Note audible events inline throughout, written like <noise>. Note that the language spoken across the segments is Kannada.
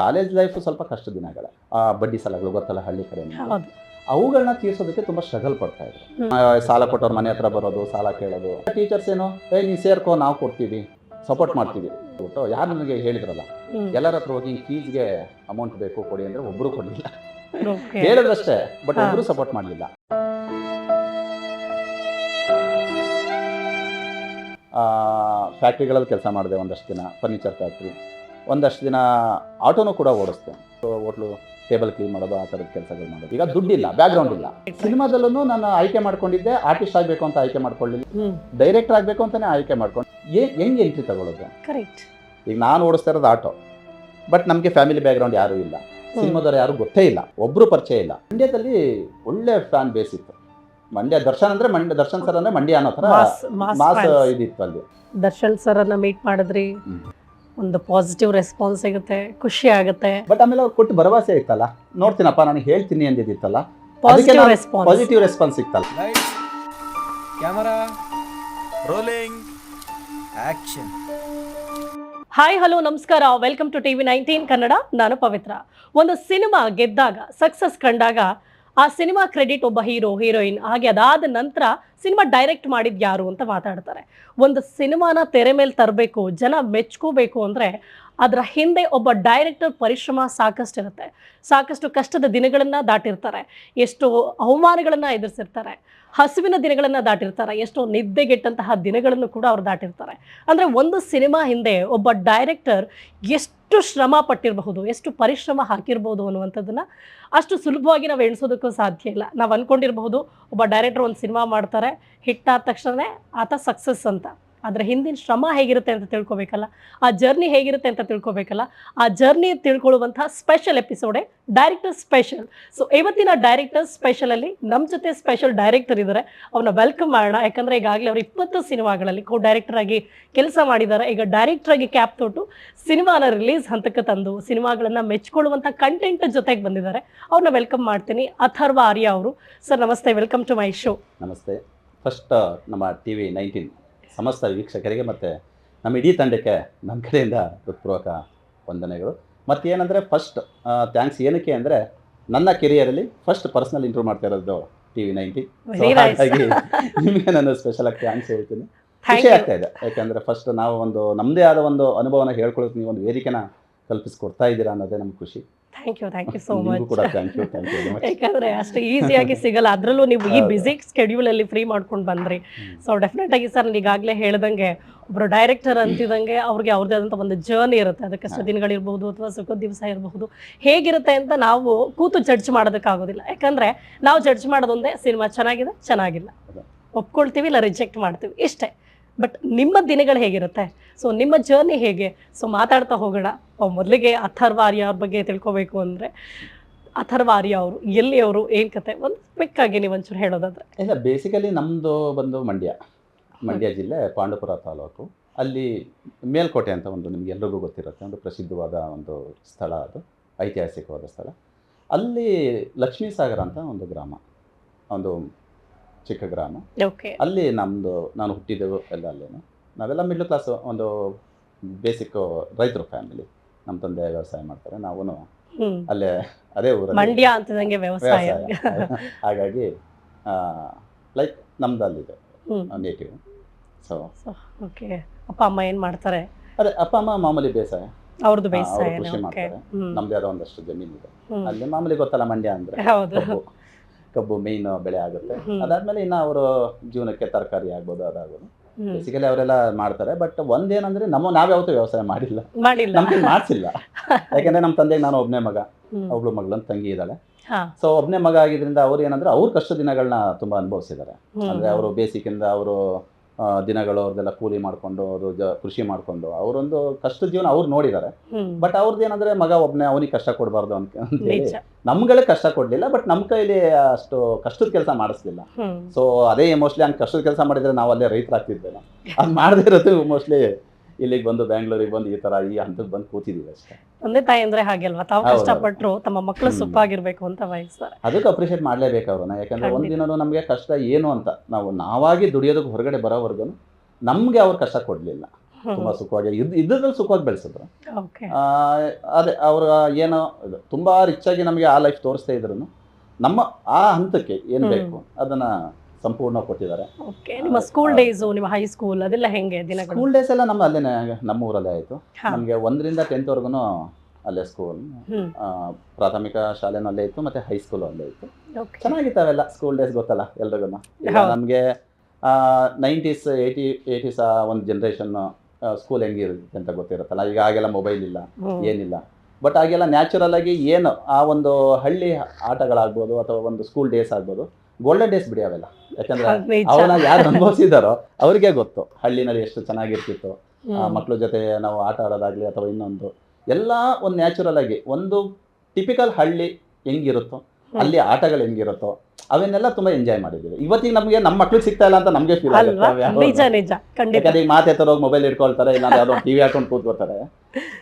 ಕಾಲೇಜ್ ಲೈಫ್ ಸ್ವಲ್ಪ ಕಷ್ಟ ದಿನಗಳ ಆ ಬಡ್ಡಿ ಸಾಲಗಳು ಗೊತ್ತಲ್ಲ ಹಳ್ಳಿ ಕಡೆ ಅವುಗಳನ್ನ ತೀರ್ಸೋದಕ್ಕೆ ತುಂಬಾ ಸ್ಟ್ರಗಲ್ ಪಡ್ತಾ ಇದ್ರು. ಸಾಲ ಕೊಟ್ಟವ್ರ ಮನೆ ಹತ್ರ ಬರೋದು ಸಾಲ ಕೇಳೋದು. ಟೀಚರ್ಸ್ ಏನು ಏ ನೀ ಸೇರ್ಕೋ ನಾವು ಕೊಡ್ತೀವಿ. ಸಪೋರ್ಟ್ ಮಾಡ್ತೀವಿ. ಬಿಟ್ಟು ಯಾರು ನನಗೆ ಹೇಳಿದ್ರಲ್ಲ ಎಲ್ಲರ ಹತ್ರ ಹೋಗಿ ಫೀಸ್ಗೆ ಅಮೌಂಟ್ ಬೇಕು ಕೊಡಿ ಅಂದ್ರೆ ಒಬ್ರು ಕೊಡಲಿಲ್ಲ. ಹೇಳಿದ್ರಷ್ಟೇ ಬಟ್ ಒಬ್ರು ಸಪೋರ್ಟ್ ಮಾಡಲಿಲ್ಲ. ಫ್ಯಾಕ್ಟ್ರಿಗಳಲ್ಲಿ ಕೆಲಸ ಮಾಡಿದೆ ಒಂದಷ್ಟು ದಿನ ಫರ್ನಿಚರ್ ಫ್ಯಾಕ್ಟ್ರಿ ಒಂದಷ್ಟು ದಿನ ಆಟೋನು ಕೂಡ ಓಡಿಸ್ತೇನೆ ಹೋಟ್ಲು ಟೇಬಲ್ ಕ್ಲೀನ್ ಮಾಡೋದು ಆ ಥರದ ಕೆಲಸಗಳು ಮಾಡೋದು. ಈಗ ದುಡ್ಡಿಲ್ಲ ಬ್ಯಾಕ್ಗ್ರೌಂಡ್ ಇಲ್ಲ. ಸಿನಿಮಾದಲ್ಲೂ ನಾನು ಆಯ್ಕೆ ಮಾಡ್ಕೊಂಡಿದ್ದೆ ಆರ್ಟಿಸ್ಟ್ ಆಗಬೇಕು ಅಂತ ಆಯ್ಕೆ ಮಾಡ್ಕೊಳ್ಳಿಲ್ಲ. ಡೈರೆಕ್ಟರ್ ಆಗಬೇಕು ಅಂತಾನೆ ಆಯ್ಕೆ ಮಾಡ್ಕೊಂಡು ಹೆಂಗೆ ಎಂಟ್ರಿ ತಗೊಳ್ಳೋದು ಕರೆಕ್ಟ್ ಈಗ ನಾನು ಓಡಿಸ್ತಾ ಇರೋದು ಆಟೋ. ಬಟ್ ನಮಗೆ ಫ್ಯಾಮಿಲಿ ಬ್ಯಾಕ್ಗ್ರೌಂಡ್ ಯಾರೂ ಇಲ್ಲ. ಸಿನಿಮಾದವ್ರು ಯಾರು ಗೊತ್ತೇ ಇಲ್ಲ. ಒಬ್ರು ಪರಿಚಯ ಇಲ್ಲ. ಮಂಡ್ಯದಲ್ಲಿ ಒಳ್ಳೆ ಫ್ಯಾನ್ ಬೇಸ್ ಇತ್ತು. ಮಂಡ್ಯ ದರ್ಶನ್ ಅಂದ್ರೆ ಮಂಡ್ಯ ದರ್ಶನ್ ಸರ್ ಅಂದ್ರೆ ಮಂಡ್ಯ ಅನ್ನೋ ಥರ ಮಾಸ್ ಇದಿತ್ತು ಅಲ್ಲಿ. ದರ್ಶನ್ ಸರ್ ಅನ್ನ ಮೀಟ್ ಮಾಡಿದ್ರಿ. ಒಂದು ಪಾಸಿಟಿವ್ ರೆಸ್ಪಾನ್ಸ್ ಸಿಗುತ್ತೆ ಖುಷಿ ಆಗುತ್ತೆ. ಬಟ್ ಆಮೇಲೆ ಅವ್ರು ಕೊಟ್ಟು ಭರವಸೆ ಇತ್ತಲ್ಲ? ನೋಡ್ತೀನಪ್ಪ ನಾನು ಹೇಳ್ತೀನಿ ಅಂದಿದ್ದಿತ್ತಲ್ಲ? Positive response positive response ಸಿಕ್ತಲ್ಲ? Camera rolling action hi hello ನಮಸ್ಕಾರ. Welcome to TV nineteen Kannada ನಾನು ಪವಿತ್ರ. ಒಂದು ಸಿನಿಮಾ ಗೆದ್ದಾಗ ಸಕ್ಸಸ್ ಕಂಡಾಗ ಆ ಸಿನಿಮಾ ಕ್ರೆಡಿಟ್ ಒಬ್ಬ ಹೀರೋ, ಹೀರೋಯಿನ್, ಹಾಗೆ ಅದಾದ ನಂತರ ಸಿನಿಮಾ ಡೈರೆಕ್ಟ್ ಮಾಡಿದ್ ಯಾರು ಅಂತ ಮಾತಾಡ್ತಾರೆ. ಒಂದು ಸಿನಿಮಾನ ತೆರೆ ಮೇಲೆ ತರಬೇಕು, ಜನ ಮೆಚ್ಕೋಬೇಕು ಅಂದರೆ ಅದರ ಹಿಂದೆ ಒಬ್ಬ ಡೈರೆಕ್ಟರ್ ಪರಿಶ್ರಮ ಸಾಕಷ್ಟು ಇರುತ್ತೆ ಸಾಕಷ್ಟು ಕಷ್ಟದ ದಿನಗಳನ್ನು ದಾಟಿರ್ತಾರೆ. ಎಷ್ಟು ಅವಮಾನಗಳನ್ನು ಎದುರಿಸಿರ್ತಾರೆ. ಹಸುವಿನ ದಿನಗಳನ್ನು ದಾಟಿರ್ತಾರೆ. ಎಷ್ಟೋ ನಿದ್ದೆಗೆಟ್ಟಂತಹ ದಿನಗಳನ್ನು ಕೂಡ ಅವರು ದಾಟಿರ್ತಾರೆ. ಅಂದರೆ ಒಂದು ಸಿನಿಮಾ ಹಿಂದೆ ಒಬ್ಬ ಡೈರೆಕ್ಟರ್ ಎಷ್ಟು ಶ್ರಮ ಪಟ್ಟಿರಬಹುದು, ಎಷ್ಟು ಪರಿಶ್ರಮ ಹಾಕಿರ್ಬೋದು ಅನ್ನುವಂಥದ್ದನ್ನು ಅಷ್ಟು ಸುಲಭವಾಗಿ ನಾವು ಎಣಿಸೋದಕ್ಕೂ ಸಾಧ್ಯ ಇಲ್ಲ. ನಾವು ಅಂದ್ಕೊಂಡಿರಬಹುದು ಒಬ್ಬ ಡೈರೆಕ್ಟರ್ ಒಂದು ಸಿನಿಮಾ ಮಾಡ್ತಾರೆ ಹಿಟ್ ಆದ ತಕ್ಷಣ ಆತ ಸಕ್ಸಸ್ ಅಂತ. ಅದರ ಹಿಂದಿನ ಶ್ರಮ ಹೇಗಿರುತ್ತೆ ಅಂತ ತಿಳ್ಕೊಬೇಕಲ್ಲ? ಆ ಜರ್ನಿ ಹೇಗಿರುತ್ತೆ ಅಂತ ತಿಳ್ಕೊಬೇಕಲ್ಲ? ಆ ಜರ್ನಿ ತಿಳ್ಕೊಳ್ಳುವಂತಹ ಸ್ಪೆಷಲ್ ಎಪಿಸೋಡೆ ಡೈರೆಕ್ಟರ್ ಸ್ಪೆಷಲ್ ಸೊ ಇವತ್ತಿನ ಡೈರೆಕ್ಟರ್ ಸ್ಪೆಷಲಲ್ಲಿ ನಮ್ಮ ಜೊತೆ ಸ್ಪೆಷಲ್ ಡೈರೆಕ್ಟರ್ ಇದ್ದಾರೆ ಅವ್ರನ್ನ ವೆಲ್ಕಮ್ ಮಾಡೋಣ. ಯಾಕಂದರೆ ಈಗಾಗಲೇ ಅವರು ಇಪ್ಪತ್ತು ಸಿನಿಮಾಗಳಲ್ಲಿ ಕೋ ಡೈರೆಕ್ಟರ್ ಆಗಿ ಕೆಲಸ ಮಾಡಿದ್ದಾರೆ. ಈಗ ಡೈರೆಕ್ಟರ್ ಆಗಿ ಕ್ಯಾಪ್ ತೊಟ್ಟು ಸಿನಿಮಾನ ರಿಲೀಸ್ ಹಂತಕ್ಕೆ ತಂದು ಸಿನಿಮಾಗಳನ್ನು ಮೆಚ್ಕೊಳ್ಳುವಂಥ ಕಂಟೆಂಟ್ ಜೊತೆಗೆ ಬಂದಿದ್ದಾರೆ. ಅವ್ರನ್ನ ವೆಲ್ಕಮ್ ಮಾಡ್ತೀನಿ. ಅಥರ್ವ ಆರ್ಯ ಅವರು. ಸರ್, ನಮಸ್ತೆ. ವೆಲ್ಕಮ್ ಟು ಮೈ ಶೋ ನಮಸ್ತೆ. ಫಸ್ಟ್ ನಮ್ಮ ಟಿ ವಿ ನೈನ್ಟೀನ್ ಸಮಸ್ತ ವೀಕ್ಷಕರಿಗೆ ಮತ್ತು ನಮ್ಮ ಇಡೀ ತಂಡಕ್ಕೆ ನಮ್ಮ ಕಡೆಯಿಂದ ಹೃತ್ಪೂರ್ವಕ ವಂದನೆಗಳು. ಮತ್ತು ಏನಂದರೆ ಫಸ್ಟ್ ಥ್ಯಾಂಕ್ಸ್ ಏನಕ್ಕೆ ಅಂದರೆ ನನ್ನ ಕೆರಿಯರಲ್ಲಿ ಫಸ್ಟ್ ಪರ್ಸ್ನಲ್ ಇಂಟ್ರೂ ಮಾಡ್ತಾ ಇರೋದು ಟಿ ವಿ ನೈಂಟಿ ಸೊ ಹಾಗಾಗಿ ನಿಮಗೆ ನಾನು ಸ್ಪೆಷಲ್ ಆಗಿ ಥ್ಯಾಂಕ್ಸ್ ಹೇಳ್ತೀನಿ. ಖುಷಿ ಆಗ್ತಾ ಇದೆ. ಯಾಕಂದರೆ ಫಸ್ಟ್ ನಾವು ಒಂದು ನಮ್ಮದೇ ಆದ ಒಂದು ಅನುಭವನ ಹೇಳ್ಕೊಳ್ಳೋಕೆ ನೀವು ಒಂದು ವೇದಿಕೆನ ಕಲ್ಪಿಸ್ಕೊಡ್ತಾ ಇದ್ದೀರಾ ಅನ್ನೋದೇ ನಮ್ಗೆ ಖುಷಿ. Thank you thank you so much ಯಾಕಂದ್ರೆ ಅಷ್ಟು ಈಸಿಯಾಗಿ <laughs> ಸಿಗಲ್ಲ. ಅದರಲ್ಲೂ ನೀವು ಈ ಬಿಸಿ ಸ್ಕೆಡ್ಯೂಲ್ ಅಲ್ಲಿ ಫ್ರೀ ಮಾಡ್ಕೊಂಡು ಬಂದ್ರಿ. ಸೊ ಡೆಫಿನೆಟ್ ಆಗಿ ಸರ್ ಈಗಾಗಲೇ ಹೇಳ್ದಂಗೆ ಒಬ್ಬರು ಡೈರೆಕ್ಟರ್ ಅಂತಿದಂಗೆ ಅವ್ರಿಗೆ ಅವ್ರದೇ ಆದಂಥ ಒಂದು ಜರ್ನಿ ಇರುತ್ತೆ. ಅದಕ್ಕೆ ಕಷ್ಟ ದಿನಗಳಿರ್ಬೋದು ಅಥವಾ ಸುಖ ದಿವಸ ಇರಬಹುದು. ಹೇಗಿರುತ್ತೆ ಅಂತ ನಾವು ಕೂತು ಜಡ್ಜ್ ಮಾಡೋದಕ್ಕಾಗೋದಿಲ್ಲ ಯಾಕಂದ್ರೆ ನಾವು ಜಡ್ಜ್ ಮಾಡೋದೊಂದೇ ಸಿನಿಮಾ ಚೆನ್ನಾಗಿದೆ ಚೆನ್ನಾಗಿಲ್ಲ. ಒಪ್ಕೊಳ್ತೀವಿ ಇಲ್ಲ ರಿಜೆಕ್ಟ್ ಮಾಡ್ತೀವಿ. ಇಷ್ಟೇ. ಬಟ್ ನಿಮ್ಮ ದಿನಗಳು ಹೇಗಿರುತ್ತೆ? ಸೊ ನಿಮ್ಮ ಜರ್ನಿ ಹೇಗೆ? ಸೊ ಮಾತಾಡ್ತಾ ಹೋಗೋಣ. ಮೊದಲಿಗೆ ಅಥರ್ವ ಆರ್ಯ ಅವ್ರ ಬಗ್ಗೆ ತಿಳ್ಕೊಬೇಕು ಅಂದರೆ ಅಥರ್ವ ಆರ್ಯ ಅವರು ಎಲ್ಲಿ ಅವರು ಏನು ಕತೆ? ಒಂದು ಕ್ವಿಕ್ ಆಗಿ ನೀವು ಒಂಚೂರು ಹೇಳೋದಾದ್ರೆ. ಇಲ್ಲ ಬೇಸಿಕಲಿ ನಮ್ಮದು ಬಂದು ಮಂಡ್ಯ. ಮಂಡ್ಯ ಜಿಲ್ಲೆ ಪಾಂಡವಪುರ ತಾಲೂಕು. ಅಲ್ಲಿ ಮೇಲ್ಕೋಟೆ ಅಂತ ಒಂದು ನಿಮ್ಗೆ ಎಲ್ರಿಗೂ ಗೊತ್ತಿರುತ್ತೆ ಒಂದು ಪ್ರಸಿದ್ಧವಾದ ಒಂದು ಸ್ಥಳ ಅದು ಐತಿಹಾಸಿಕವಾದ ಸ್ಥಳ. ಅಲ್ಲಿ ಲಕ್ಷ್ಮೀಸಾಗರ ಅಂತ ಒಂದು ಗ್ರಾಮ. ಒಂದು ಚಿಕ್ಕ ಗ್ರಾಮ. ಅಲ್ಲಿ ನಮ್ದು ನಾನು ಹುಟ್ಟಿದ್ದೆವು ಎಲ್ಲ ಅಲ್ಲೇನು. ನಾವೆಲ್ಲ ಮಿಡ್ಲ್ ಕ್ಲಾಸ್ ಒಂದು ಬೇಸಿಕ್ ರೈತರು ಫ್ಯಾಮಿಲಿ ನಮ್ಮ ತಂದೆ ವ್ಯವಸಾಯ ಮಾಡ್ತಾರೆ ನಾವು ಅಲ್ಲೇ ಅದೇ ಊರಲ್ಲಿ ಮಂಡ್ಯ ಅಂತದಂಗೆ ವ್ಯವಸಾಯ. ಹಾಗಾಗಿ ಲೈಕ್ ನಮ್ದು ಅಲ್ಲಿದೆ ನೇಟಿವ್ ಸೊ ಓಕೆ ಅಪ್ಪ ಅಮ್ಮ ಏನ್ ಮಾಡ್ತಾರೆ? ಅದೇ ಅಪ್ಪ ಅಮ್ಮ ಮಾಮೂಲಿ ಬೇಸಾಯ. ಅವ್ರದ್ದು ಬೇಸಾಯ ಕೃಷಿ ಮಾಡ್ತಾರೆ. ನಮ್ದೇ ಆದ ಒಂದಷ್ಟು ಜಮೀನು ಇದೆ ಅಲ್ಲಿ ಮಾಮೂಲಿ ಗೊತ್ತಲ್ಲ ಮಂಡ್ಯ ಅಂದ್ರೆ. ಹೌದು. ಕಬ್ಬು ಮೇನ್ ಬೆಳೆ ಆಗುತ್ತೆ. ಅದಾದ್ಮೇಲೆ ಇನ್ನ ಅವರು ಜೀವನಕ್ಕೆ ತರಕಾರಿ ಆಗ್ಬೋದು ಅದಾಗ್ಬೋದು. ಬೇಸಿಕಲಿ ಅವರೆಲ್ಲ ಮಾಡ್ತಾರೆ ಬಟ್ ಒಂದೇನಂದ್ರೆ ನಮ್ಮ ನಾವ್ಯಾವತ್ತೂ ವ್ಯವಸಾಯ ಮಾಡಿಲ್ಲ. ನಮ್ಗೆ ಮಾಡ್ಸಿಲ್ಲ. <laughs> ಯಾಕಂದ್ರೆ ನಮ್ಮ ತಂದೆಗೆ ನಾನು ಒಬ್ಬನೇ ಮಗ. ಒಬ್ಳು ಮಗಳನ್ನ ತಂಗಿ ಇದ್ದಾಳೆ. ಸೊ ಒಬ್ಬನೇ ಮಗ ಆಗಿದ್ರಿಂದ ಅವ್ರು ಏನಂದ್ರೆ ಅವ್ರ ಕಷ್ಟ ದಿನಗಳನ್ನ ತುಂಬಾ ಅನುಭವಿಸಿದ್ದಾರೆ. ಅಂದ್ರೆ ಅವರು ಇಂದ ಅವರು ದಿನಗಳು ಅವ್ರದ್ದೆಲ್ಲ ಕೂಲಿ ಮಾಡ್ಕೊಂಡು ಅವರು ಜ ಕೃಷಿ ಮಾಡ್ಕೊಂಡು ಅವರೊಂದು ಕಷ್ಟ ಜೀವನ ಅವ್ರು ನೋಡಿದ್ದಾರೆ. ಬಟ್ ಅವ್ರದ್ದು ಏನಂದ್ರೆ ಮಗ ಒಬ್ಬನೇ ಅವನಿಗೆ ಕಷ್ಟ ಕೊಡಬಾರ್ದು ಅಂತ ಅಂತೇಳಿ ನಮ್ಗಳೇ ಕಷ್ಟ ಕೊಡಲಿಲ್ಲ ಬಟ್ ನಮ್ಮ ಕೈಲಿ ಅಷ್ಟು ಕಷ್ಟದ ಕೆಲಸ ಮಾಡಿಸ್ಲಿಲ್ಲ. ಸೊ ಅದೇ ಮೋಸ್ಟ್ಲಿ ಹಂಗೆ ಕಷ್ಟದ ಕೆಲಸ ಮಾಡಿದ್ರೆ ನಾವು ಅಲ್ಲೇ ರೈತರಾಗ್ತಿದ್ದೇವೆ ಅದು ಮಾಡದೇ ಇರೋದು ಮೋಸ್ಟ್ಲಿ ಇಲ್ಲಿಗೆ ಬಂದು ಬ್ಯಾಂಗ್ಳೂರಿಗೆ ಬಂದು ಈ ತರ ಈ ಹಂತಕ್ಕೆ ಬಂದು ಕೂತಿದೀವಿ ಅಷ್ಟೇ. ತಂದೆ ತಾಯಿ ಅಂದ್ರೆ ಹಾಗೆ ಅಲ್ವಾ? ತಾವು ಕಷ್ಟಪಟ್ಟರು ತಮ್ಮ ಮಕ್ಕಳು. ಸುಪ್ಪಾಗಿರ್ಬೇಕು ಅಂತ ಬಯಸ್ತಾರೆ ಅದಕ್ಕೆ ಅಪ್ರಿಷಿಯೇಟ್ ಮಾಡಲೇಬೇಕು ಅವ್ರನ್ನ. ಯಾಕಂದ್ರೆ ಒಂದಿನ ನಮಗೆ ಕಷ್ಟ ಏನು ಅಂತ. ನಾವು ನಾವಾಗಿ ದುಡಿಯೋದಕ್ಕೆ ಹೊರಗಡೆ ಬರೋವರೆಗೂ ನಮಗೆ ಅವ್ರು ಕಷ್ಟ ಕೊಡ್ಲಿಲ್ಲ. ತುಂಬಾ ಸುಖವಾಗಿ ಇದ್ ಇದ್ರಲ್ಲಿ ಸುಖವಾಗಿ ಬೆಳೆಸಿದ್ರು. ಅದೇ ಅವ್ರ ಏನೋ ತುಂಬಾ ರಿಚ್ ಆಗಿ ನಮಗೆ ಆ ಲೈಫ್ ತೋರಿಸ್ತಾ ಇದ್ರು ನಮ್ಮ ಆ ಹಂತಕ್ಕೆ ಏನ್ ಬೇಕು ಅದನ್ನ ಸಂಪೂರ್ಣ ಕೊಟ್ಟಿದ್ದಾರೆ. ಓಕೆ ನಿಮ್ಮ ಸ್ಕೂಲ್ ಡೇಸು ನಿಮ್ಮ ಹೈ ಸ್ಕೂಲ್ ಅದೆಲ್ಲ ಹೆಂಗೆ ದಿನಗಳು? ಸ್ಕೂಲ್ ಡೇಸ್ ಎಲ್ಲ ನಮ್ಮ ಅಲ್ಲೇ ನಮ್ಮ ಊರಲ್ಲೇ ಆಯಿತು. ನಮಗೆ ಒಂದರಿಂದ ಟೆಂತ್ವರೆಗೂ ಅಲ್ಲೇ ಸ್ಕೂಲ್ ಪ್ರಾಥಮಿಕ ಶಾಲೆನೂ ಅಲ್ಲೇ ಇತ್ತು ಮತ್ತು ಹೈಸ್ಕೂಲು ಅಲ್ಲೇ ಇತ್ತು. ಓಕೆ ಚೆನ್ನಾಗಿತ್ತು ಅವೆಲ್ಲ ಸ್ಕೂಲ್ ಡೇಸ್ ಗೊತ್ತಲ್ಲ ಎಲ್ರಿಗೂ ಹೌದು. ನಮಗೆ ನೈಂಟೀಸ್ ಏಯ್ಟಿ ಏಯ್ಟೀಸ್ ಒಂದು ಜನ್ರೇಷನ್ ಸ್ಕೂಲ್ ಹೆಂಗಿರುತ್ತೆ ಅಂತ ಗೊತ್ತಿರುತ್ತಲ್ಲ. ಈಗ ಆಗೆಲ್ಲ ಮೊಬೈಲ್ ಇಲ್ಲ ಹ್ಮ್. ಏನಿಲ್ಲ. ಬಟ್ ಆಗೆಲ್ಲ ನ್ಯಾಚುರಲ್ ಆಗಿ ಏನು ಆ ಒಂದು ಹಳ್ಳಿ ಆಟಗಳಾಗ್ಬೋದು ಅಥವಾ ಒಂದು ಸ್ಕೂಲ್ ಡೇಸ್ ಆಗ್ಬೋದು ಗೋಲ್ಡನ್ ಡೇಸ್ ಬಿಡಿ ಅವೆಲ್ಲ. ಯಾಕಂದ್ರೆ ಅವನ ಯಾರು ಅನುಭವಿಸಿದಾರೋ ಅವ್ರಿಗೆ ಗೊತ್ತು. ಹಳ್ಳಿನಲ್ಲಿ ಎಷ್ಟು ಚೆನ್ನಾಗಿರ್ತಿತ್ತು. ಮಕ್ಳ ಜೊತೆ ನಾವು ಆಟ ಆಡೋದಾಗ್ಲಿ ಅಥವಾ ಇನ್ನೊಂದು. ಎಲ್ಲ ಒಂದು ನ್ಯಾಚುರಲ್ ಆಗಿ ಒಂದು ಟಿಪಿಕಲ್ ಹಳ್ಳಿ ಹೆಂಗಿರುತ್ತೋ ಅಲ್ಲಿ ಆಟಗಳು ಹೆಂಗಿರುತ್ತೋ ಅವನ್ನೆಲ್ಲ ತುಂಬಾ ಎಂಜಾಯ್ ಮಾಡಿದ್ದೀವಿ. ಇವತ್ತಿಗೆ ನಮಗೆ ನಮ್ಮ ಮಕ್ಳಿಗೆ ಸಿಗ್ತಾ ಇಲ್ಲ ಅಂತ ನಮಗೆ ಫೀಲ್ ನಿಜ ನಿಜ. ಖಂಡಿತ. ಈಗ ಮಾತೆತ್ತರೋಗಿ ಮೊಬೈಲ್ ಇಟ್ಕೊಳ್ತಾರೆ ಇಲ್ಲ ಯಾವುದೋ ಟಿವಿ ಹಾಕೊಂಡು ಕೂತ್ಕೊಳ್ತಾರೆ.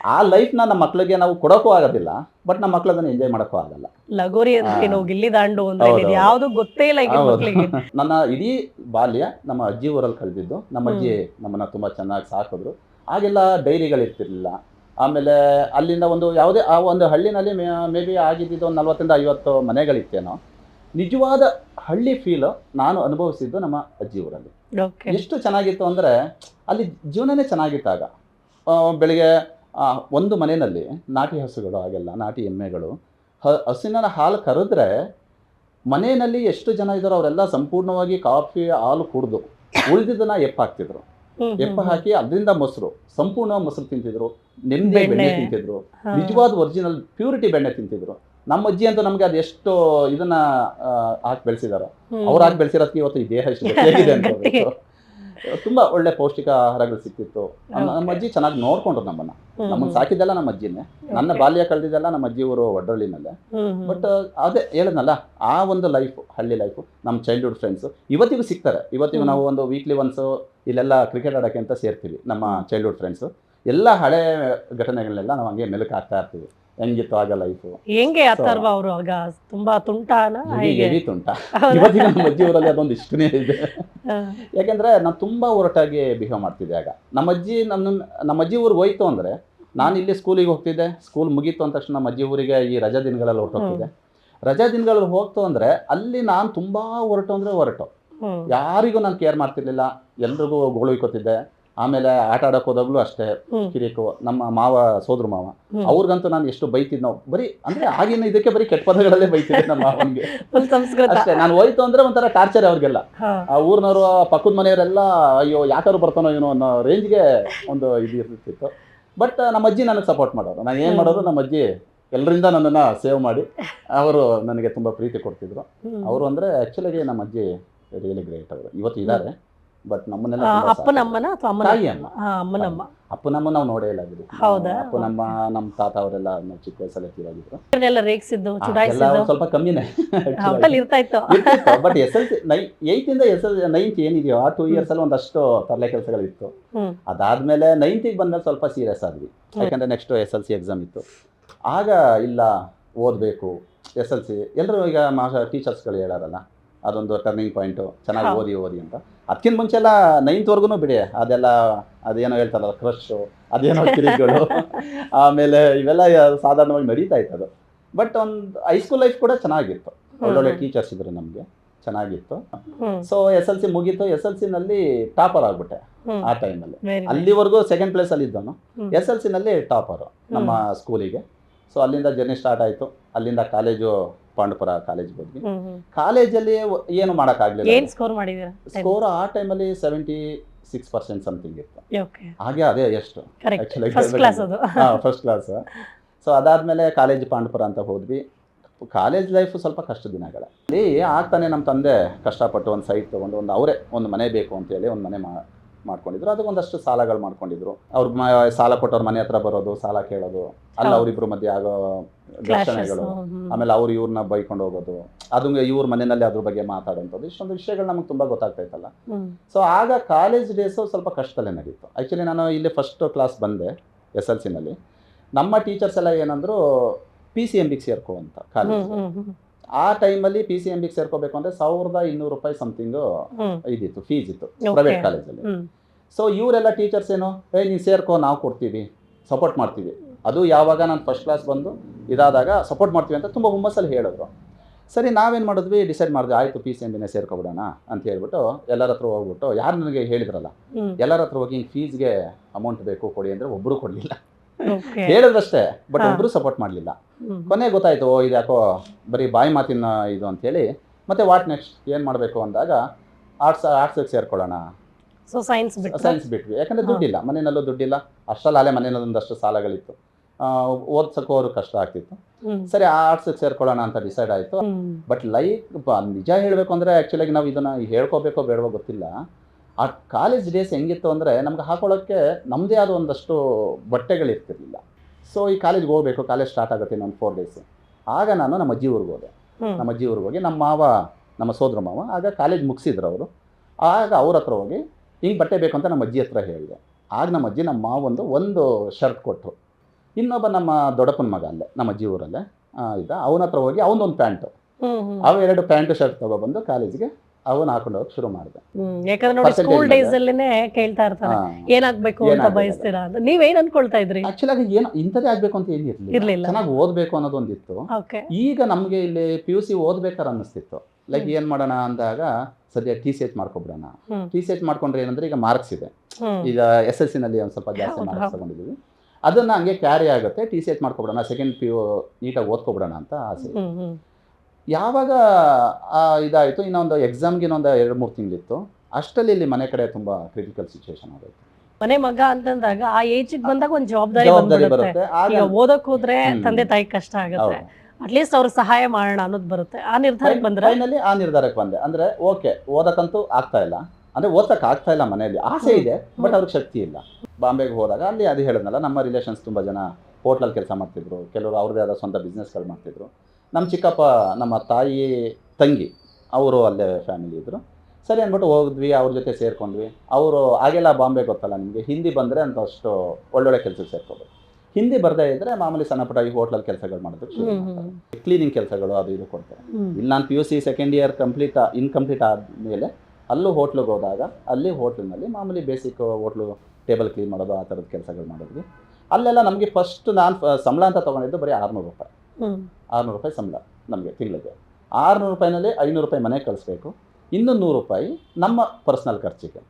ಆ ಲೈಫ್ನ ನಮ್ಮ ಮಕ್ಳಿಗೆ ನಾವು ಕೊಡೋಕ್ಕೂ ಆಗೋದಿಲ್ಲ ಬಟ್ ನಮ್ಮ ಮಕ್ಳು ಅದನ್ನ ಎಂಜಾಯ್ ಮಾಡೋಕ್ಕೂ ಆಗಲ್ಲ. ಲಗೋರಿ ಅಂತ ಏನು ಗಿಲ್ಲಿ ದಾಂಡು ಅಂತ ಯಾವ್ದು ಗೊತ್ತೇ ಇಲ್ಲ. ಮಕ್ಳಿಗೆ. <laughs> ನನ್ನ ಇಡೀ ಬಾಲ್ಯ ನಮ್ಮ ಅಜ್ಜಿ ಊರಲ್ಲಿ ಕಳೆದಿದ್ದು ನಮ್ಮ ಅಜ್ಜಿ ನಮ್ಮನ್ನ ತುಂಬಾ ಚೆನ್ನಾಗಿ ಸಾಕಿದ್ರು ಆಗೆಲ್ಲ ಡೈರಿಗಳು ಇರ್ತಿರ್ಲಿಲ್ಲ ಆಮೇಲೆ ಅಲ್ಲಿಂದ ಒಂದು ಯಾವುದೇ ಆ ಒಂದು ಹಳ್ಳಿನಲ್ಲಿ ಮೇ ಬಿ ಆಗಿದ್ದಿದ್ದು ಒಂದು ನಲ್ವತ್ತರಿಂದ ಐವತ್ತು ಮನೆಗಳಿತ್ತೇನೋ. ನಿಜವಾದ ಹಳ್ಳಿ ಫೀಲ್ ನಾನು ಅನುಭವಿಸಿದ್ದು ನಮ್ಮ ಅಜ್ಜಿ ಊರಲ್ಲಿ. ಎಷ್ಟು ಚೆನ್ನಾಗಿತ್ತು ಅಂದರೆ ಅಲ್ಲಿ ಜೀವನನೇ ಚೆನ್ನಾಗಿತ್ತಾಗ ಬೆಳಿಗ್ಗೆ ಒಂದು ಮನೆಯಲ್ಲಿ ನಾಟಿ ಹಸುಗಳು ಹಾಗೆಲ್ಲ ನಾಟಿ ಎಮ್ಮೆಗಳು ಹ ಹಸುವಿನ ಹಾಲು ಕರೆದ್ರೆ ಮನೆಯಲ್ಲಿ ಎಷ್ಟು ಜನ ಇದ್ದಾರೋ ಅವರೆಲ್ಲ ಸಂಪೂರ್ಣವಾಗಿ ಕಾಫಿ ಹಾಲು ಕುಡಿದು ಉಳಿದಿದ್ದನ್ನು ಎಪ್ಪ ಹಾಕ್ತಿದ್ರು ಎಪ್ಪ ಹಾಕಿ ಅದರಿಂದ ಮೊಸರು ಸಂಪೂರ್ಣ ಮೊಸರು ತಿಂತಿದ್ರು. ನಿಂಬೆ ಬೆಣ್ಣೆ. ತಿಂತಿದ್ರು. ನಿಜವಾದ ಒರಿಜಿನಲ್ ಪ್ಯೂರಿಟಿ ಬೆಣ್ಣೆ ತಿಂತಿದ್ರು. ನಮ್ಮ ಅಜ್ಜಿ ಅಂತ ನಮ್ಗೆ ಅದೆಷ್ಟು ಇದನ್ನ ಹಾಕಿ ಬೆಳೆಸಿದಾರ. ಅವ್ರು ಹಾಕಿ ಬೆಳೆಸಿರೋದಕ್ಕೆ ಇವತ್ತು ಈ ದೇಹ ಎಷ್ಟು <laughs> ಹೇಗಿದೆ ಅಂತ. ತುಂಬಾ ಒಳ್ಳೆ ಪೌಷ್ಟಿಕ ಆಹಾರಗಳು ಸಿಕ್ತಿತ್ತು ನಮ್ಮ ಅಜ್ಜಿ ಚೆನ್ನಾಗಿ ನೋಡ್ಕೊಂಡ್ರು ನಮ್ಮನ್ನ. ನಮ್ಮನ್ನ ಸಾಕಿದ್ದೆಲ್ಲ ನಮ್ಮ ಅಜ್ಜಿನೇ. ನನ್ನ ಬಾಲ್ಯ ಕಳೆದಿದ್ದೆಲ್ಲ ನಮ್ಮ ಅಜ್ಜಿ ಊರು ಒಡ್ರಳ್ಳಿನಲ್ಲೇ ಬಟ್ ಅದೇ ಹೇಳದ್ನಲ್ಲ ಆ ಒಂದು ಲೈಫ್ ಹಳ್ಳಿ ಲೈಫ್ ನಮ್ಮ ಚೈಲ್ಡ್ಹುಡ್ ಫ್ರೆಂಡ್ಸ್ ಇವತ್ತಿಗೂ ಸಿಗ್ತಾರೆ. ಇವತ್ತಿಗೂ ನಾವು ಒಂದು ವೀಕ್ಲಿ ಒನ್ಸು ಇಲ್ಲೆಲ್ಲ ಕ್ರಿಕೆಟ್ ಆಡೋಕ್ಕೆ ಅಂತ ಸೇರ್ತೀವಿ ನಮ್ಮ ಚೈಲ್ಡ್ಹುಡ್ ಫ್ರೆಂಡ್ಸು ಎಲ್ಲ ಹಳೆ ಘಟನೆಗಳನ್ನೆಲ್ಲ ನಾವು ಹಂಗೆ ಮೆಲುಕು ಹಾಕ್ತಾ ಇರ್ತೀವಿ. ಹೆಂಗಿತ್ತು ಆಗ ಲೈಫು ಹೆಂಗೆ ಅಥರ್ವ ಅವರು ಆಗ? ತುಂಬಾ ತುಂಟಾನ? ತುಂಟ. ಇವತ್ತಿನ ನಮ್ಮ ಅಜ್ಜಿ ಊರಲ್ಲಿ ಅದೊಂದು ಇಷ್ಟನೇ ಇದೆ. ಯಾಕೆಂದ್ರೆ ನಾನು ತುಂಬಾ ಒರಟಾಗಿ ಬಿಹೇವ್ ಮಾಡ್ತಿದ್ದೆ ಆಗ. ನಮ್ಮ ಅಜ್ಜಿ ನಮ್ಮ ನಮ್ಮ ಅಜ್ಜಿ ಊರಿಗೆ ಹೋಯ್ತು ಅಂದ್ರೆ ನಾನು ಇಲ್ಲಿ ಸ್ಕೂಲಿಗೆ ಹೋಗ್ತಿದ್ದೆ. ಸ್ಕೂಲ್ ಮುಗೀತು ಅಂದ ತಕ್ಷಣ ನಮ್ಮ ಅಜ್ಜಿ ಊರಿಗೆ ಈ ರಜಾ ದಿನಗಳಲ್ಲಿ ಹೊರಟೋಗ್ತಿದ್ದೆ. ರಜಾ ದಿನಗಳಲ್ಲಿ ಹೋಗ್ತು ಅಂದ್ರೆ ಅಲ್ಲಿ ನಾನು ತುಂಬಾ ಹೊರಟು ಅಂದ್ರೆ ಹೊರಟು ಯಾರಿಗೂ ನಾನು ಕೇರ್ ಮಾಡ್ತಿರ್ಲಿಲ್ಲ. ಎಲ್ರಿಗೂ ಗೋಳುಯ್ಕೋತಿದ್ದೆ ಆಮೇಲೆ ಆಟ ಆಡಕ್ಕೆ ಹೋದಾಗ್ಲೂ ಅಷ್ಟೇ. ಕಿರಿಕು ನಮ್ಮ ಮಾವ ಸೋದ್ರ ಮಾವ. ಅವ್ರಿಗಂತೂ ನಾನು ಎಷ್ಟು ನಾವು ಬರೀ ಅಂದ್ರೆ ಆಗಿನ ಇದಕ್ಕೆ ಬರೀ ಕೆಟ್ಟ ಪದಗಳಲ್ಲೇ ಬೈತಿದ್ದೆ ನಮ್ಮ ಮಾವನಿಗೆ. ಅಷ್ಟೇ ನಾನು ಹೋಯ್ತು ಅಂದ್ರೆ ಒಂಥರ ಟಾರ್ಚರ್ ಅವ್ರಿಗೆಲ್ಲ. ಆ ಊರ್ನವರು ಪಕ್ಕದ ಮನೆಯವರೆಲ್ಲ ಅಯ್ಯೋ ಯಾಕಾರು ಬರ್ತಾನೋ ಏನೋ ಅನ್ನೋ ರೇಂಜ್ಗೆ ಒಂದು ಇದು ಇರ್ತಿತ್ತು. ಬಟ್ ನಮ್ಮ ಅಜ್ಜಿ ನನಗೆ ಸಪೋರ್ಟ್ ಮಾಡೋರು. ನಾನು ಏನು ಮಾಡೋದು ನಮ್ಮ ಅಜ್ಜಿ ಎಲ್ಲರಿಂದ ನನ್ನನ್ನು ಸೇವ್ ಮಾಡಿ ಅವರು ನನಗೆ ತುಂಬ ಪ್ರೀತಿ ಕೊಡ್ತಿದ್ರು. ಅವರು ಅಂದ್ರೆ ಆ್ಯಕ್ಚುಲಾಗಿ ನಮ್ಮ ಅಜ್ಜಿ ರಿಯಲಿ ಗ್ರೇಟ್ ಅವರು. ಇವತ್ತು ಇದ್ದಾರೆ ಬಟ್ ನಮ್ಮನ್ನೆಲ್ಲ ಆ, ಅಪ್ಪನ ಅಮ್ಮನ ಅಥವಾ ಅಮ್ಮನ ತಾಯಿ ಅಮ್ಮ ಅಮ್ಮನಮ್ಮ. ಅಪ್ಪನಮ್ಮ ನಾವು ನೋಡೇ ಇಲ್ಲ ಬಿಡಿ. ಹೌದಾ? ಅಪ್ಪನಮ್ಮ ನಮ್ಮ ತಾತ ಅವರೆಲ್ಲ ನಾವು ಚಿಕ್ಕ ವಯಸ್ಸಲ್ಲಿ ತೀರಾಗಿದ್ರು ಎಲ್ಲ ರೇಗಿಸಿದ್ದು ಚುಡಾಯಿಸಿದ್ದು. ಸ್ವಲ್ಪ ಕಮ್ಮಿನೇ. ಹೋಟೆಲ್ ಇರ್ತಾ ಇತ್ತು ಬಟ್ ಎಸ್ ಎಲ್ ಸಿ ನೈ ಏಯ್ತಿಂದ ಎಸ್ ಎಲ್ ನೈನ್ತ್ ಏನಿದೆಯೋ ಆ ಟೂ ಇಯರ್ಸ್ ಅಲ್ಲಿ ಒಂದಷ್ಟು ತರಲೆ ಕೆಲಸಗಳಿತ್ತು. ಅದಾದ್ಮೇಲೆ ನೈನ್ತಿಗೆ ಬಂದಾಗ ಸ್ವಲ್ಪ ಸೀರಿಯಸ್ ಆದ್ವಿ. ಯಾಕಂದ್ರೆ next S L C exam ಇತ್ತು. ಆಗ ಇಲ್ಲ ಓದಬೇಕು. ಎಸ್ ಎಲ್ ಸಿ ಎಲ್ಲರೂ ಈಗ ಮಾ ಟೀಚರ್ಸ್ಗಳು ಹೇಳಾರಲ್ಲ ಅದೊಂದು ಟರ್ನಿಂಗ್ ಪಾಯಿಂಟು ಚೆನ್ನಾಗಿ ಓದಿ ಓದಿ ಅಂತ. ಅದಕ್ಕಿಂತ ಮುಂಚೆ ಎಲ್ಲ ನೈನ್ತ್ವರೆಗೂ ಬಿಡಿ ಅದೆಲ್ಲ ಅದೇನೋ ಹೇಳ್ತಾರಲ್ಲ ಕ್ರಶು ಅದೇನೋ <laughs> ಕಿರಿಗಳು ಆಮೇಲೆ ಇವೆಲ್ಲ ಸಾಧಾರಣವಾಗಿ ನಡೀತಾ ಇತ್ತು ಅದು ಬಟ್ ಒಂದು ಹೈಸ್ಕೂಲ್ ಲೈಫ್ ಕೂಡ ಚೆನ್ನಾಗಿತ್ತು. ಒಳ್ಳೊಳ್ಳೆ ಟೀಚರ್ಸ್ ಇದ್ರು ನಮಗೆ ಚೆನ್ನಾಗಿತ್ತು. ಸೊ ಎಸ್ ಎಲ್ ಸಿ ಮುಗೀತು. ಎಸ್ ಎಲ್ ಸಿನಲ್ಲಿ ಟಾಪರ್ ಆಗ್ಬಿಟ್ಟೆ ಆ ಟೈಮಲ್ಲಿ. ಅಲ್ಲಿವರೆಗೂ ಸೆಕೆಂಡ್ ಪ್ಲೇಸಲ್ಲಿ ಇದ್ದವನು. ಹ್ಮ್. ಎಸ್ ಎಲ್ ಸಿನಲ್ಲಿ ಟಾಪರು ನಮ್ಮ ಸ್ಕೂಲಿಗೆ ಸೊ ಅಲ್ಲಿಂದ ಜರ್ನಿ ಸ್ಟಾರ್ಟ್ ಆಯಿತು. ಅಲ್ಲಿಂದ ಕಾಲೇಜು ಪಾಂಡುಪುರ ಕಾಲೇಜ್ ಹೋದ್ವಿ. ಕಾಲೇಜಲ್ಲಿ ಏನು ಮಾಡೋಕ್ಕಾಗಲಿಲ್ಲ. ಏನ್ ಸ್ಕೋರ್ ಮಾಡಿದೀರಾ ಸ್ಕೋರ್ ಆ ಟೈಮಲ್ಲಿ ಸೆವೆಂಟಿ ಸಿಕ್ಸ್ ಪರ್ಸೆಂಟ್ ಸಮಥಿಂಗ್ ಇತ್ತು. ಹಾಗೆ ಅದೇ ಎಷ್ಟು. ಫಸ್ಟ್ ಕ್ಲಾಸ್ ಅದು ಫಸ್ಟ್ ಕ್ಲಾಸ್ ಸೊ ಅದಾದ್ಮೇಲೆ ಕಾಲೇಜ್ ಪಾಂಡುಪುರ ಅಂತ ಹೋದ್ವಿ. ಕಾಲೇಜ್ ಲೈಫ್ ಸ್ವಲ್ಪ ಕಷ್ಟ ದಿನಗಳ. ಅಲ್ಲಿ ಆಗ್ತಾನೆ ನಮ್ಮ ತಂದೆ ಕಷ್ಟಪಟ್ಟು ಒಂದು ಸೈಟ್ ತೊಗೊಂಡು ಒಂದು ಅವರೇ ಒಂದು ಮನೆ ಬೇಕು ಅಂತೇಳಿ ಒಂದು ಮನೆ ಮಾ ಮಾಡ್ಕೊಂಡಿದ್ರು. ಅದಕ್ಕೆ ಒಂದಷ್ಟು ಸಾಲಗಳು ಮಾಡ್ಕೊಂಡಿದ್ರು. ಅವ್ರ ಸಾಲ ಕೊಟ್ಟವ್ರ ಮನೆ ಹತ್ರ ಬರೋದು ಸಾಲ ಕೇಳೋದು ಅಲ್ಲ ಅವ್ರಿಬ್ರ ಮಧ್ಯೆ ಆಗೋ ಘರ್ಷಣೆಗಳು ಆಮೇಲೆ ಅವ್ರು ಇವ್ರನ್ನ ಬೈಕೊಂಡು ಹೋಗೋದು. ಅದು ಇವ್ರ ಮನೆಯಲ್ಲಿ ಅದ್ರ ಬಗ್ಗೆ ಮಾತಾಡೋಂಥದ್ದು. ಇಷ್ಟೊಂದು ವಿಷಯಗಳು ನಮಗೆ ತುಂಬಾ ಗೊತ್ತಾಗ್ತಾ ಇತ್ತಲ್ಲ. ಸೊ ಆಗ ಕಾಲೇಜ್ ಡೇಸು ಸ್ವಲ್ಪ ಕಷ್ಟದಲ್ಲೇ ನಡೀತು. ಆ್ಯಕ್ಚುಲಿ ನಾನು ಇಲ್ಲಿ ಫಸ್ಟ್ ಕ್ಲಾಸ್ ಬಂದೆ ಎಸ್ ಎಲ್ ಸಿನಲ್ಲಿ ನಮ್ಮ ಟೀಚರ್ಸ್ ಎಲ್ಲ ಏನಂದ್ರು ಪಿ ಸಿ ಎಂ ಬಿಗೆ ಸೇರ್ಕೋ ಅಂತ ಕಾಲೇಜ್ ಆ ಟೈಮಲ್ಲಿ ಪಿ ಸಿ ಎಂ ಬಿಗೆ ಸೇರ್ಕೋಬೇಕು ಅಂದ್ರೆ ಸಾವಿರದ ಇನ್ನೂರು ರೂಪಾಯಿ ಸಮಥಿಂಗ್ ಇದಿತ್ತು ಫೀಸ್ ಇತ್ತು ಪ್ರೈವೇಟ್ ಕಾಲೇಜಲ್ಲಿ ಸೊ ಇವರೆಲ್ಲ ಟೀಚರ್ಸ್ ಏನು? ಏ ನೀನು ಸೇರ್ಕೋ ನಾವು ಕೊಡ್ತೀವಿ ಸಪೋರ್ಟ್ ಮಾಡ್ತೀವಿ. ಅದು ಯಾವಾಗ ನಾನು ಫಸ್ಟ್ ಕ್ಲಾಸ್ ಬಂದು ಇದಾದಾಗ ಸಪೋರ್ಟ್ ಮಾಡ್ತೀವಿ ಅಂತ ತುಂಬ ಹುಮ್ಮಸ್ಸಲ್ಲಿ ಹೇಳಿದ್ರು. ಸರಿ ನಾವೇನು ಮಾಡಿದ್ವಿ? ಡಿಸೈಡ್ ಮಾಡಿದ್ವಿ ಆಯಿತು ಪಿ ಸಿ ಎಂ ಬಿನೇ ಸೇರ್ಕೊಬಿಡೋಣ ಅಂತ ಹೇಳ್ಬಿಟ್ಟು ಎಲ್ಲರ ಹತ್ರ ಹೋಗ್ಬಿಟ್ಟು ಯಾರು ನನಗೆ ಹೇಳಿದ್ರಲ್ಲ ಎಲ್ಲರ ಹತ್ರ ಹೋಗಿ ಫೀಸ್ಗೆ ಅಮೌಂಟ್ ಬೇಕು ಕೊಡಿ ಅಂದರೆ ಒಬ್ಬರು ಕೊಡಲಿಲ್ಲ. ಹೇಳಿದ್ರಷ್ಟೇ ಬಟ್ ಒಬ್ರು ಸಪೋರ್ಟ್ ಮಾಡಲಿಲ್ಲ. ಕೊನೆ ಗೊತ್ತಾಯ್ತು ಓ ಇದ್ಯಾಕೋ ಬರೀ ಬಾಯಿ ಮಾತಿನ ಇದು ಅಂತೇಳಿ ಮತ್ತೆ ವಾಟ್ ನೆಕ್ಸ್ಟ್ ಏನು ಮಾಡಬೇಕು ಅಂದಾಗ ಆರ್ಟ್ಸ್ ಆರ್ಟ್ಸಿಗೆ ಸೇರ್ಕೊಳ್ಳೋಣ. ಸೊ ಸೈನ್ಸ್ ಸೈನ್ಸ್ ಬಿಟ್ವಿ. ಯಾಕಂದ್ರೆ ದುಡ್ಡಿಲ್ಲ ಮನೆಯಲ್ಲೂ ದುಡ್ಡಿಲ್ಲ ಅಷ್ಟರಲ್ಲಿ ಅಲ್ಲೇ ಮನೆಯಲ್ಲಿ ಒಂದಷ್ಟು ಸಾಲಗಳಿತ್ತು ಓದ್ಸಕ್ಕೂ ಅವರು ಕಷ್ಟ ಆಗ್ತಿತ್ತು. ಸರಿ ಆರ್ಟ್ಸಿಗೆ ಸೇರ್ಕೊಳ್ಳೋಣ ಅಂತ ಡಿಸೈಡ್ ಆಯಿತು. ಬಟ್ ಲೈಕ್ ನಿಜ ಹೇಳಬೇಕು ಅಂದರೆ ಆ್ಯಕ್ಚುಲಾಗಿ ನಾವು ಇದನ್ನು ಹೇಳ್ಕೋಬೇಕೋ ಬೇಡವೋ ಗೊತ್ತಿಲ್ಲ. ಆ ಕಾಲೇಜ್ ಡೇಸ್ ಹೆಂಗಿತ್ತು ಅಂದರೆ ನಮ್ಗೆ ಹಾಕೊಳ್ಳೋಕ್ಕೆ ನಮ್ಮದೇ ಆದ ಒಂದಷ್ಟು ಬಟ್ಟೆಗಳಿರ್ತಿರ್ಲಿಲ್ಲ. ಸೊ ಈ ಕಾಲೇಜ್ಗೆ ಹೋಗಬೇಕು ಕಾಲೇಜ್ ಸ್ಟಾರ್ಟ್ ಆಗುತ್ತೆ ಇನ್ನೊಂದು ಫೋರ್ ಡೇಸ್ ಆಗ ನಾನು ನಮ್ಮ ಅಜ್ಜಿ ಊರಿಗೆ ಹೋದೆ. ನಮ್ಮ ಅಜ್ಜಿ ಊರಿಗೆ ಹೋಗಿ ನಮ್ಮ ಮಾವ ನಮ್ಮ ಸೋದರ ಮಾವ ಆಗ ಕಾಲೇಜ್ ಮುಗಿಸಿದ್ರು ಅವರು. ಆಗ ಅವ್ರ ಹತ್ರ ಹೋಗಿ ಹಿಂಗೆ ಬಟ್ಟೆ ಬೇಕು ಅಂತ ನಮ್ಮ ಅಜ್ಜಿ ಹತ್ರ ಹೇಳಿದೆ. ಆಗ ನಮ್ಮ ಅಜ್ಜಿ ನಮ್ಮ ಮಾವೊಂದು ಒಂದು ಶರ್ಟ್ ಕೊಟ್ಟರು ಇನ್ನೊಬ್ಬ ನಮ್ಮ ದೊಡ್ಡಪ್ಪನ ಮಗ ಅಲ್ಲೇ ನಮ್ಮ ಅಜ್ಜಿ ಊರಲ್ಲೇ ಇದ್ದ. ಅವನ ಹತ್ರ ಹೋಗಿ ಅವನೊಂದು ಪ್ಯಾಂಟು. ಹ್ಮ್ ಪ್ಯಾಂಟು ಅವು ಎರಡು ಪ್ಯಾಂಟ್ ಶರ್ಟ್ ತಗೊಬಂದು ಕಾಲೇಜ್ಗೆ ಅವನ್ನ ಹಾಕೊಂಡು ಹೋಗಿ ಶುರು ಮಾಡಿದೆ. ಹ್ಮ್ ಯಾಕಂದ್ರೆ ನೋಡಿ ಸ್ಕೂಲ್ ಡೇಸ್ ಅಲ್ಲಿನೇ ಕೇಳ್ತಾ ಇರ್ತಾರೆ ಏನಾಗ್ಬೇಕು ಅಂತ ಏನಾಗ್ಬೇಕು? ಬಯಸ್ತೀರಾ ಅಂತ. ನೀವೇನ್ ಅನ್ಕೊಳ್ತಾ ಇದ್ರಿ? ಆಕ್ಚುಲಾಗಿ ಏನು ಇಂಥದ್ದೇ ಆಗ್ಬೇಕು ಅಂತ ಏನು ಇರ್ಲಿಲ್ಲ. ಚೆನ್ನಾಗಿ ಓದ್ಬೇಕು ಅನ್ನೋದೊಂದಿತ್ತು. ಓಕೆ ಈಗ ನಮ್ಗೆ ಇಲ್ಲಿ ಪಿ ಯು ಸಿ ಓದ್ಬೇಕಾರೆ ಅನ್ನಿಸ್ತಿತ್ತು. ಲೈಕ್ ಏನ್ ಮಾಡೋಣ ಅಂದಾಗ ಸದ್ಯ ಟಿ ಸಿ ಎಚ್ ಮಾಡ್ಕೊಬಿಡೋಣ. ಟಿ ಸಿ ಎಚ್ ಮಾಡ್ಕೊಂಡ್ರೆ ಏನಂದ್ರೆ ಈಗ ಮಾರ್ಕ್ಸ್ ಇದೆ. ಈಗ ಎಸ್ ಎಲ್ ಸಿನಲ್ಲಿ ಒಂದ್ ಸ್ವಲ್ಪ ಜಾಸ್ತಿ ಮಾರ್ಕ್ಸ್ ತಗೊಂಡಿದೀವಿ. ತಗೊಂಡಿದ್ದೀವಿ ಅದನ್ನು ಹಂಗೆ ಕ್ಯಾರಿ ಆಗುತ್ತೆ. ಟಿ ಸಿ ಎಚ್ ಮಾಡ್ಕೊಬಿಡೋಣ. ಸೆಕೆಂಡ್ ಪಿ ಯು ನೀಟಾಗಿ ಓದ್ಕೊಬಿಡೋಣ ಅಂತ ಆಸೆ. ಯಾವಾಗ ಆ, ಇದಾಯಿತು? ಇನ್ನೊಂದು ಎಕ್ಸಾಮ್ಗೆ ಇನ್ನೊಂದು ಎರಡು ಮೂರು ತಿಂಗಳಿತ್ತು. ಅಷ್ಟರಲ್ಲಿ ಇಲ್ಲಿ ಮನೆ ಕಡೆ ತುಂಬ ಕ್ರಿಟಿಕಲ್ ಸಿಚುವೇಶನ್ ಆಗೋಯ್ತು. ಮನೆ ಮಗ ಅಂತಂದಾಗ ಆ ಏಜ್ ಬಂದಾಗ ಒಂದು ಜವಾಬ್ದಾರಿ ಜವಾಬ್ದಾರಿ ಬಂದ್ಬಿಡುತ್ತೆ. ಬರುತ್ತೆ. ಆಗ ಓದಕ್ ಹೋದ್ರೆ ತಂದೆ ತಾಯಿ ಕಷ್ಟ ಆಗುತ್ತೆ. ಹೌದು. ಅಟ್ಲೀಸ್ಟ್ ಅವ್ರ ಸಹಾಯ ಮಾಡೋಣ ಅನ್ನೋದು ಬರುತ್ತೆ. ಆ ನಿರ್ಧಾರಕ್ಕೆ ಬಂದ್ರೆ? ಫೈನಲಿ ಆ ನಿರ್ಧಾರಕ್ಕೆ ಬಂದೆ. ಅಂದ್ರೆ ಓಕೆ ಓದಕ್ಕಂತೂ ಆಗ್ತಾ ಇಲ್ಲ. ಅಂದ್ರೆ ಓದಕ್ ಆಗ್ತಾ ಇಲ್ಲ ಮನೆಯಲ್ಲಿ. ಆಸೆ ಇದೆ ಬಟ್ ಅವ್ರಿಗೆ ಶಕ್ತಿ ಇಲ್ಲ. ಬಾಂಬೆಗೆ ಹೋದಾಗ ಅಲ್ಲಿ ಅದು ಹೇಳಿದ್ನಲ್ಲ ನಮ್ಮ ರಿಲೇಷನ್ಸ್ ತುಂಬಾ ಜನ ಹೋಟ್ಲಲ್ಲಿ ಕೆಲಸ ಮಾಡ್ತಿದ್ರು. ಕೆಲವರು ಅವ್ರದೇ ಆದ ಸ್ವಂತ ಬಿಸ್ನೆಸ್ಗಳು ಮಾಡ್ತಿದ್ರು. ನಮ್ಮ ಚಿಕ್ಕಪ್ಪ ನಮ್ಮ ತಾಯಿ ತಂಗಿ ಅವರು ಅಲ್ಲೇ ಫ್ಯಾಮಿಲಿ ಇದ್ದರು ಸರಿ ಅಂದ್ಬಿಟ್ಟು ಹೋಗಿದ್ವಿ ಅವ್ರ ಜೊತೆ ಸೇರ್ಕೊಂಡ್ವಿ. ಅವರು ಆಗೆಲ್ಲ ಬಾಂಬೆ ಗೊತ್ತಲ್ಲ ನಿಮಗೆ? ಹಿಂದಿ ಬಂದರೆ ಅಂತ ಅಷ್ಟು ಒಳ್ಳೊಳ್ಳೆ ಕೆಲಸಕ್ಕೆ ಸೇರ್ಕೋಬೇಕು. ಹಿಂದಿ ಬರದೇ ಇದ್ದರೆ ಮಾಮೂಲಿ ಸಣ್ಣ ಪುಟ್ಟ ಈ ಹೋಟ್ಲಲ್ಲಿ ಕೆಲಸಗಳು ಮಾಡಿದ್ರು ಶುರು ಮಾಡ್ತಾರೆ. ಕ್ಲೀನಿಂಗ್ ಕೆಲಸಗಳು ಅದು ಇದು ಕೊಡ್ತಾರೆ. ಇಲ್ಲಿ ನಾನು P U C second year complete incomplete ಆದಮೇಲೆ ಅಲ್ಲೂ ಹೋಟ್ಲಿಗೆ ಹೋದಾಗ ಅಲ್ಲಿ ಹೋಟ್ಲಿನಲ್ಲಿ ಮಾಮೂಲಿ ಬೇಸಿಕ್ ಹೋಟ್ಲು ಟೇಬಲ್ ಕ್ಲೀನ್ ಮಾಡೋದು ಆ ಥರದ ಕೆಲಸಗಳು ಮಾಡಿದ್ವಿ. ಅಲ್ಲೆಲ್ಲ ನಮಗೆ ಫಸ್ಟ್ ನಾನು ಸಂಬಳ ಅಂತ ತೊಗೊಂಡಿದ್ದು ಬರೀ ಆರುನೂರು ರೂಪಾಯಿ. ಆರುನೂರು ರೂಪಾಯಿ ಸಂಬಳ ನಮಗೆ ತಿಂಗಳಿಗೆ. ಆರುನೂರು ರೂಪಾಯಿನಲ್ಲಿ ಐನೂರು ರೂಪಾಯಿ ಮನೆಗೆ ಕಳಿಸ್ಬೇಕು. ಇನ್ನು ನೂರು ರೂಪಾಯಿ ನಮ್ಮ ಪರ್ಸ್ನಲ್ ಖರ್ಚಿಗೆ.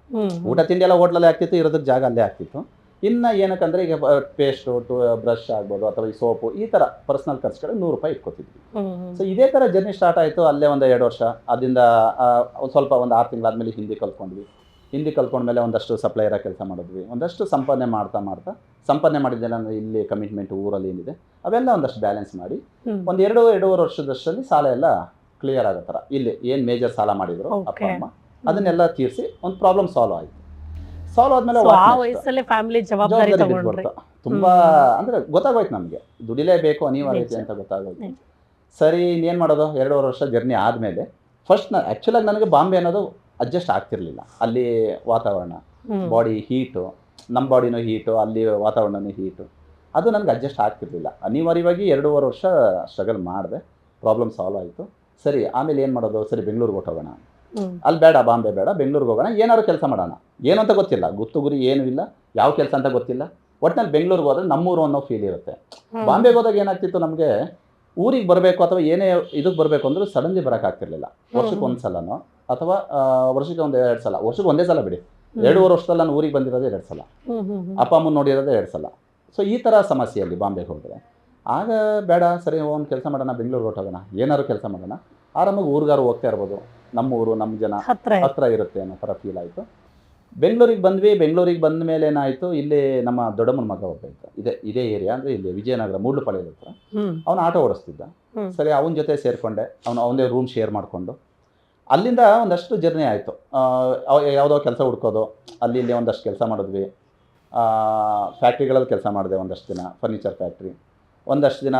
ಊಟ ತಿಂಡಿ ಎಲ್ಲ ಹೋಟ್ಲಲ್ಲೇ ಆಗ್ತಿತ್ತು ಇರೋದಕ್ಕೆ ಜಾಗ ಅಲ್ಲೇ ಆಗ್ತಿತ್ತು. ಇನ್ನು ಏನಕ್ಕಂದ್ರೆ ಈಗ ಪೇಸ್ಟು ಟು ಬ್ರಷ್ ಆಗ್ಬೋದು ಅಥವಾ ಈ ಸೋಪು ಈ ಥರ ಪರ್ಸ್ನಲ್ ಖರ್ಚುಗಳು ನೂರು ರೂಪಾಯಿ ಇಟ್ಕೊತಿದ್ವಿ. ಸೊ ಇದೇ ಥರ ಜರ್ನಿ ಸ್ಟಾರ್ಟ್ ಆಯಿತು. ಅಲ್ಲೇ ಒಂದು ಎರಡು ವರ್ಷ. ಅದರಿಂದ ಒಂದ್ ಸ್ವಲ್ಪ ಒಂದು ಆರು ತಿಂಗಳಾದ್ಮೇಲೆ ಹಿಂದಿ ಕಲ್ತ್ಕೊಂಡ್ವಿ. ಹಿಂದಿ ಕಲ್ತ್ಕೊಂಡ್ಮೇಲೆ ಒಂದಷ್ಟು ಸಪ್ಲೈಯರ ಕೆಲಸ ಮಾಡಿದ್ವಿ. ಒಂದಷ್ಟು ಸಂಪಾದನೆ ಮಾಡ್ತಾ ಮಾಡ್ತಾ ಸಂಪಾದನೆ ಮಾಡಿದ್ದೆಲ್ಲ ಅಂದ್ರೆ ಇಲ್ಲಿ ಕಮಿಟ್ಮೆಂಟ್ ಊರಲ್ಲಿ ಏನಿದೆ ಅವೆಲ್ಲ ಒಂದಷ್ಟು ಬ್ಯಾಲೆನ್ಸ್ ಮಾಡಿ ಒಂದು ಎರಡು ಎರಡೂವರೆ ವರ್ಷದಷ್ಟರಲ್ಲಿ ಸಾಲ ಎಲ್ಲ ಕ್ಲಿಯರ್ ಆಗೋ ಥರ. ಇಲ್ಲಿ ಏನು ಮೇಜರ್ ಸಾಲ ಮಾಡಿದ್ರು ಅಪ್ಪ. ಅಮ್ಮ ಅದನ್ನೆಲ್ಲ ತೀರಿಸಿ ಒಂದು ಪ್ರಾಬ್ಲಮ್ ಸಾಲ್ವ್ ಆಯಿತು. ಸಾಲ್ವ್ ಆದಮೇಲೆ ಫ್ಯಾಮಿಲಿ ಜವಾಬ್ದಾರಿ ತುಂಬಾ ಅಂದ್ರೆ ಗೊತ್ತಾಗೋಯ್ತು ನಮಗೆ. ದುಡಿಲೇಬೇಕು ಅನಿವಾರ್ಯತೆ ಅಂತ ಗೊತ್ತಾಗೋಯ್ತು. ಸರಿ ಇನ್ನೇನು ಮಾಡೋದು? ಎರಡೂವರೆ ವರ್ಷ ಜರ್ನಿ ಆದಮೇಲೆ ಫಸ್ಟ್ ಆ್ಯಕ್ಚುಲಾಗಿ ನನಗೆ ಬಾಂಬೆ ಅನ್ನೋದು ಅಡ್ಜಸ್ಟ್ ಆಗ್ತಿರ್ಲಿಲ್ಲ. ಅಲ್ಲಿ ವಾತಾವರಣ ಬಾಡಿ ಹೀಟು ನಮ್ಮ ಬಾಡಿನೂ ಹೀಟು ಅಲ್ಲಿ ವಾತಾವರಣನೂ ಹೀಟು ಅದು ನನಗೆ ಅಡ್ಜಸ್ಟ್ ಆಗ್ತಿರ್ಲಿಲ್ಲ. ಅನಿವಾರ್ಯವಾಗಿ ಎರಡೂವರೆ ವರ್ಷ ಸ್ಟ್ರಗಲ್ ಮಾಡಿದೆ ಪ್ರಾಬ್ಲಮ್ ಸಾಲ್ವ್ ಆಯಿತು. ಸರಿ ಆಮೇಲೆ ಏನು ಮಾಡೋದು? ಸರಿ ಬೆಂಗಳೂರಿಗೆ ಹೊಟ್ಟೋಗೋಣ ಹೋಗೋಣ ಅಲ್ಲಿ ಬೇಡ ಬಾಂಬೆ ಬೇಡ ಬೆಂಗಳೂರಿಗೆ ಹೋಗೋಣ ಏನಾದ್ರು ಕೆಲಸ ಮಾಡೋಣ. ಏನು ಅಂತ ಗೊತ್ತಿಲ್ಲ. ಗುತ್ತು ಗುರಿ ಏನೂ ಇಲ್ಲ. ಯಾವ ಕೆಲಸ ಅಂತ ಗೊತ್ತಿಲ್ಲ. ಒಟ್ಟಿನಲ್ಲಿ ಬೆಂಗಳೂರಿಗೆ ಹೋದ್ರೆ ನಮ್ಮೂರು ಅನ್ನೋ ಫೀಲ್ ಇರುತ್ತೆ. ಬಾಂಬೆಗೆ ಹೋದಾಗ ಏನಾಗ್ತಿತ್ತು ನಮಗೆ? ಊರಿಗೆ ಬರಬೇಕು ಅಥವಾ ಏನೇ ಇದಕ್ಕೆ ಬರಬೇಕು ಅಂದ್ರೂ ಸಡನ್ಲಿ ಬರೋಕ್ಕಾಗ್ತಿರ್ಲಿಲ್ಲ ವರ್ಷಕ್ಕೆ ಒಂದು ಸಲನೋ ಅಥವಾ ವರ್ಷಕ್ಕೆ ಒಂದು ಎರಡು ಸಲ. ವರ್ಷಕ್ಕೆ ಒಂದೇ ಸಲ ಬಿಡಿ. ಎರಡೂವರೆ ವರ್ಷದಲ್ಲಿ ನಾನು ಊರಿಗೆ ಬಂದಿರೋದು ಎರಡು ಸಲ. ಅಪ್ಪ ಅಮ್ಮನ ನೋಡಿರೋದೇ ಎರಡು ಸಲ. ಸೊ ಈ ಥರ ಸಮಸ್ಯೆಯಲ್ಲಿ ಬಾಂಬೆಗೆ ಹೋದರೆ. ಆಗ ಬೇಡ ಸರಿ ಒಂದು ಕೆಲಸ ಮಾಡೋಣ ಬೆಂಗಳೂರಿಗೆ ಹೊರಟೋಗೋಣ. ಏನಾದ್ರು ಕೆಲಸ ಮಾಡೋಣ. ಆರಾಮಾಗಿ ಊರಿಗಾರು ಹೋಗ್ತಾ ಇರ್ಬೋದು. ನಮ್ಮ ಊರು ನಮ್ಮ ಜನ. ಹತ್ರ ಹತ್ರ ಇರುತ್ತೆ ಅನ್ನೋ ಥರ ಫೀಲ್ ಆಯಿತು. ಬೆಂಗಳೂರಿಗೆ ಬಂದ್ವಿ. ಬೆಂಗಳೂರಿಗೆ ಬಂದ ಮೇಲೆ ಏನಾಯಿತು ಇಲ್ಲಿ ನಮ್ಮ ದೊಡ್ಡಮ್ಮನ ಮಗ ಒಬ್ಬ ಇದ್ದ. ಇದೇ ಇದೇ ಏರಿಯಾ ಅಂದರೆ ಇಲ್ಲಿ ವಿಜಯನಗರ ಮೂಡ್ಲುಪಾಳ್ಯದ ಹತ್ರ. ಅವನು ಆಟೋ ಓಡಿಸ್ತಿದ್ದ. ಸರಿ ಅವನ ಜೊತೆ ಸೇರಿಕೊಂಡೆ. ಅವನು ಅವನದೇ ರೂಮ್ ಶೇರ್ ಮಾಡಿಕೊಂಡು. ಅಲ್ಲಿಂದ ಒಂದಷ್ಟು ಜರ್ನಿ ಆಯಿತು. ಯಾವುದೋ ಕೆಲಸ ಹುಡ್ಕೋದು. ಅಲ್ಲಿ ಇಲ್ಲಿ ಒಂದಷ್ಟು ಕೆಲಸ ಮಾಡಿದ್ವಿ. ಫ್ಯಾಕ್ಟ್ರಿಗಳಲ್ಲಿ ಕೆಲಸ ಮಾಡಿದೆ ಒಂದಷ್ಟು ದಿನ ಫರ್ನಿಚರ್ ಫ್ಯಾಕ್ಟ್ರಿ ಒಂದಷ್ಟು ದಿನ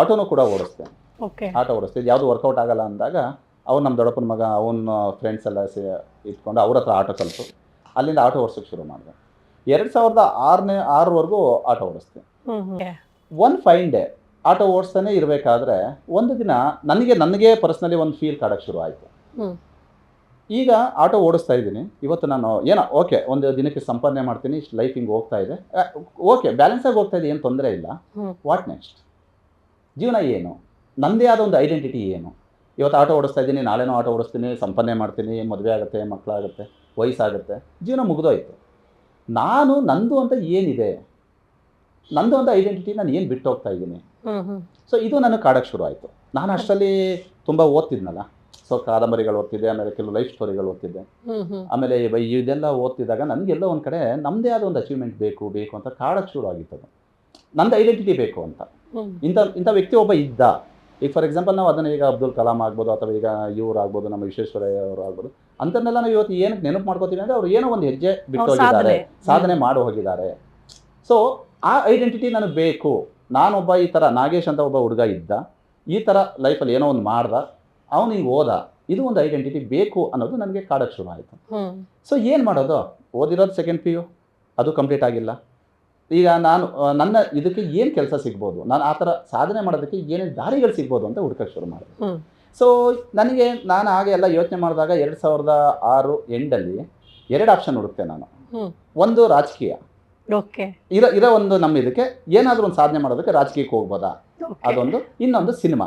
ಆಟೋನೂ ಕೂಡ ಓಡಿಸ್ದೆ. ಓಕೆ. ಆಟೋ ಓಡಿಸ್ತೀವಿ ಯಾವುದು ವರ್ಕೌಟ್ ಆಗಲ್ಲ ಅಂದಾಗ ಅವ್ನು ನಮ್ಮ ದೊಡ್ಡಪ್ಪನ ಮಗ ಅವನ ಫ್ರೆಂಡ್ಸ್ ಎಲ್ಲ ಸೇ ಇಟ್ಕೊಂಡು ಅವ್ರ ಹತ್ರ ಆಟೋ ಕಲಿತು. ಅಲ್ಲಿಂದ ಆಟೋ ಓಡಿಸೋಕೆ ಶುರು ಮಾಡಿದೆ. ಎರಡು ಸಾವಿರದ ಆರನೇ ಆರವರೆಗೂ ಆಟೋ ಓಡಿಸ್ದೆ. ಒನ್ ಫೈನ್ ಡೇ ಆಟೋ ಓಡಿಸ್ತಾನೆ ಇರಬೇಕಾದ್ರೆ ಒಂದು ದಿನ ನನಗೆ ನನಗೆ ಪರ್ಸ್ನಲಿ ಒಂದು ಫೀಲ್ ಕಾಡೋಕ್ಕೆ ಶುರು ಆಯಿತು. ಈಗ ಆಟೋ ಓಡಿಸ್ತಾ ಇದ್ದೀನಿ. ಇವತ್ತು ನಾನು ಏನೋ ಓಕೆ ಒಂದು ದಿನಕ್ಕೆ ಸಂಪಾದನೆ ಮಾಡ್ತೀನಿ ಇಷ್ಟು ಲೈಫ್ ಹಿಂಗೆ ಹೋಗ್ತಾ ಇದೆ. ಓಕೆ ಬ್ಯಾಲೆನ್ಸಾಗಿ ಹೋಗ್ತಾ ಇದೆ ಏನು ತೊಂದರೆ ಇಲ್ಲ. ವಾಟ್ ನೆಕ್ಸ್ಟ್ ಜೀವನ ಏನು? ನನ್ನದೇ ಆದ ಒಂದು ಐಡೆಂಟಿಟಿ ಏನು? ಇವತ್ತು ಆಟೋ ಓಡಿಸ್ತಾ ಇದ್ದೀನಿ ನಾಳೆನೂ ಆಟೋ ಓಡಿಸ್ತೀನಿ ಸಂಪಾದನೆ ಮಾಡ್ತೀನಿ ಮದುವೆ ಆಗುತ್ತೆ ಮಕ್ಕಳಾಗುತ್ತೆ ವಯಸ್ಸಾಗುತ್ತೆ. ಜೀವನ ಮುಗಿದೋಯ್ತು. ನಾನು ನಂದು ಅಂತ ಏನಿದೆ? ನಂದು ಅಂತ ಐಡೆಂಟಿಟಿ ನಾನು ಏನು ಬಿಟ್ಟು ಹೋಗ್ತಾ ಇದ್ದೀನಿ ಸೊ ಇದು ನನಗೆ ಕಾಡೋಕ್ಕೆ ಶುರು ಆಯಿತು ನಾನು ಅಷ್ಟರಲ್ಲಿ ತುಂಬ ಓದ್ತಿದ್ನಲ್ಲ. ಸೊ ಕಾದಂಬರಿಗಳು ಓದ್ತಿದ್ದೆ ಆಮೇಲೆ ಕೆಲವು ಲೈಫ್ ಸ್ಟೋರಿಗಳು ಓದ್ತಿದ್ದೆ. ಆಮೇಲೆ ಇವ- ಇದೆಲ್ಲ ಓದ್ತಿದ್ದಾಗ ನನಗೆಲ್ಲ ಒಂದು ಕಡೆ ನಮ್ಮದೇ ಆದ ಒಂದು ಅಚೀವ್ಮೆಂಟ್ ಬೇಕು ಬೇಕು ಅಂತ ಕಾಡಕ್ಕೆ ಶುರು ಆಗಿತ್ತು ಅದು. ನಂದು ಐಡೆಂಟಿಟಿ ಬೇಕು ಅಂತ. ಇಂಥ ಇಂಥ ವ್ಯಕ್ತಿ ಒಬ್ಬ ಇದ್ದ. ಈಗ ಫಾರ್ ಎಕ್ಸಾಂಪಲ್ ನಾವು ಅದನ್ನು ಈಗ ಅಬ್ದುಲ್ ಕಲಾಂ ಆಗ್ಬೋದು ಅಥವಾ ಈಗ ಇವ್ರು ಆಗ್ಬೋದು ನಮ್ಮ ವಿಶ್ವೇಶ್ವರಯ್ಯ ಅವರು ಆಗ್ಬೋದು. ಅಂತನೆಲ್ಲ ನಾವು ಇವತ್ತು ಏನಕ್ಕೆ ನೆನಪು ಮಾಡ್ಕೋತೀವಿ ಅಂದರೆ ಅವ್ರು ಏನೋ ಒಂದು ಹೆಜ್ಜೆ ಬಿಟ್ಟು ಹೋಗಿದ್ದಾರೆ. ಸಾಧನೆ. ಸಾಧನೆ ಮಾಡಿ ಹೋಗಿದ್ದಾರೆ. ಸೊ ಆ ಐಡೆಂಟಿಟಿ ನನಗೆ ಬೇಕು. ನಾನೊಬ್ಬ ಈ ಥರ ನಾಗೇಶ್ ಅಂತ ಒಬ್ಬ ಹುಡುಗ ಇದ್ದ. ಈ ಥರ ಲೈಫಲ್ಲಿ ಏನೋ ಒಂದು ಮಾಡ್ದ. ಅವನು ಈಗ ಓದ ಇದು ಒಂದು ಐಡೆಂಟಿಟಿ ಬೇಕು ಅನ್ನೋದು ನನಗೆ ಕಾಡಕ್ಕೆ ಶುರು ಆಯಿತು. ಸೊ ಏನು ಮಾಡೋದು? ಓದಿರೋದು ಸೆಕೆಂಡ್ ಪಿ ಯು ಅದು ಕಂಪ್ಲೀಟ್ ಆಗಿಲ್ಲ. ಈಗ ನಾನು ನನ್ನ ಇದಕ್ಕೆ ಏನು ಕೆಲಸ ಸಿಗ್ಬೋದು? ನಾನು ಆ ಥರ ಸಾಧನೆ ಮಾಡೋದಕ್ಕೆ ಏನೇನು ದಾರಿಗಳು ಸಿಗ್ಬೋದು ಅಂತ ಹುಡ್ಕಕ್ಕೆ ಶುರು ಮಾಡಿದೆ. ಸೊ ನನಗೆ ನಾನು ಹಾಗೆ ಎಲ್ಲ ಯೋಚನೆ ಮಾಡಿದಾಗ ಎರಡು ಸಾವಿರದ ಆರು ಎಂಡಲ್ಲಿ ಎರಡು ಆಪ್ಷನ್ ಹುಡುಕ್ತೆ ನಾನು. ಒಂದು ರಾಜಕೀಯ. ಓಕೆ. ಇರೋ ಇರೋ ಒಂದು ನಮ್ಮ ಇದಕ್ಕೆ ಏನಾದರೂ ಒಂದು ಸಾಧನೆ ಮಾಡೋದಕ್ಕೆ ರಾಜಕೀಯಕ್ಕೆ ಹೋಗ್ಬೋದಾ? ಅದೊಂದು ಇನ್ನೊಂದು ಸಿನಿಮಾ.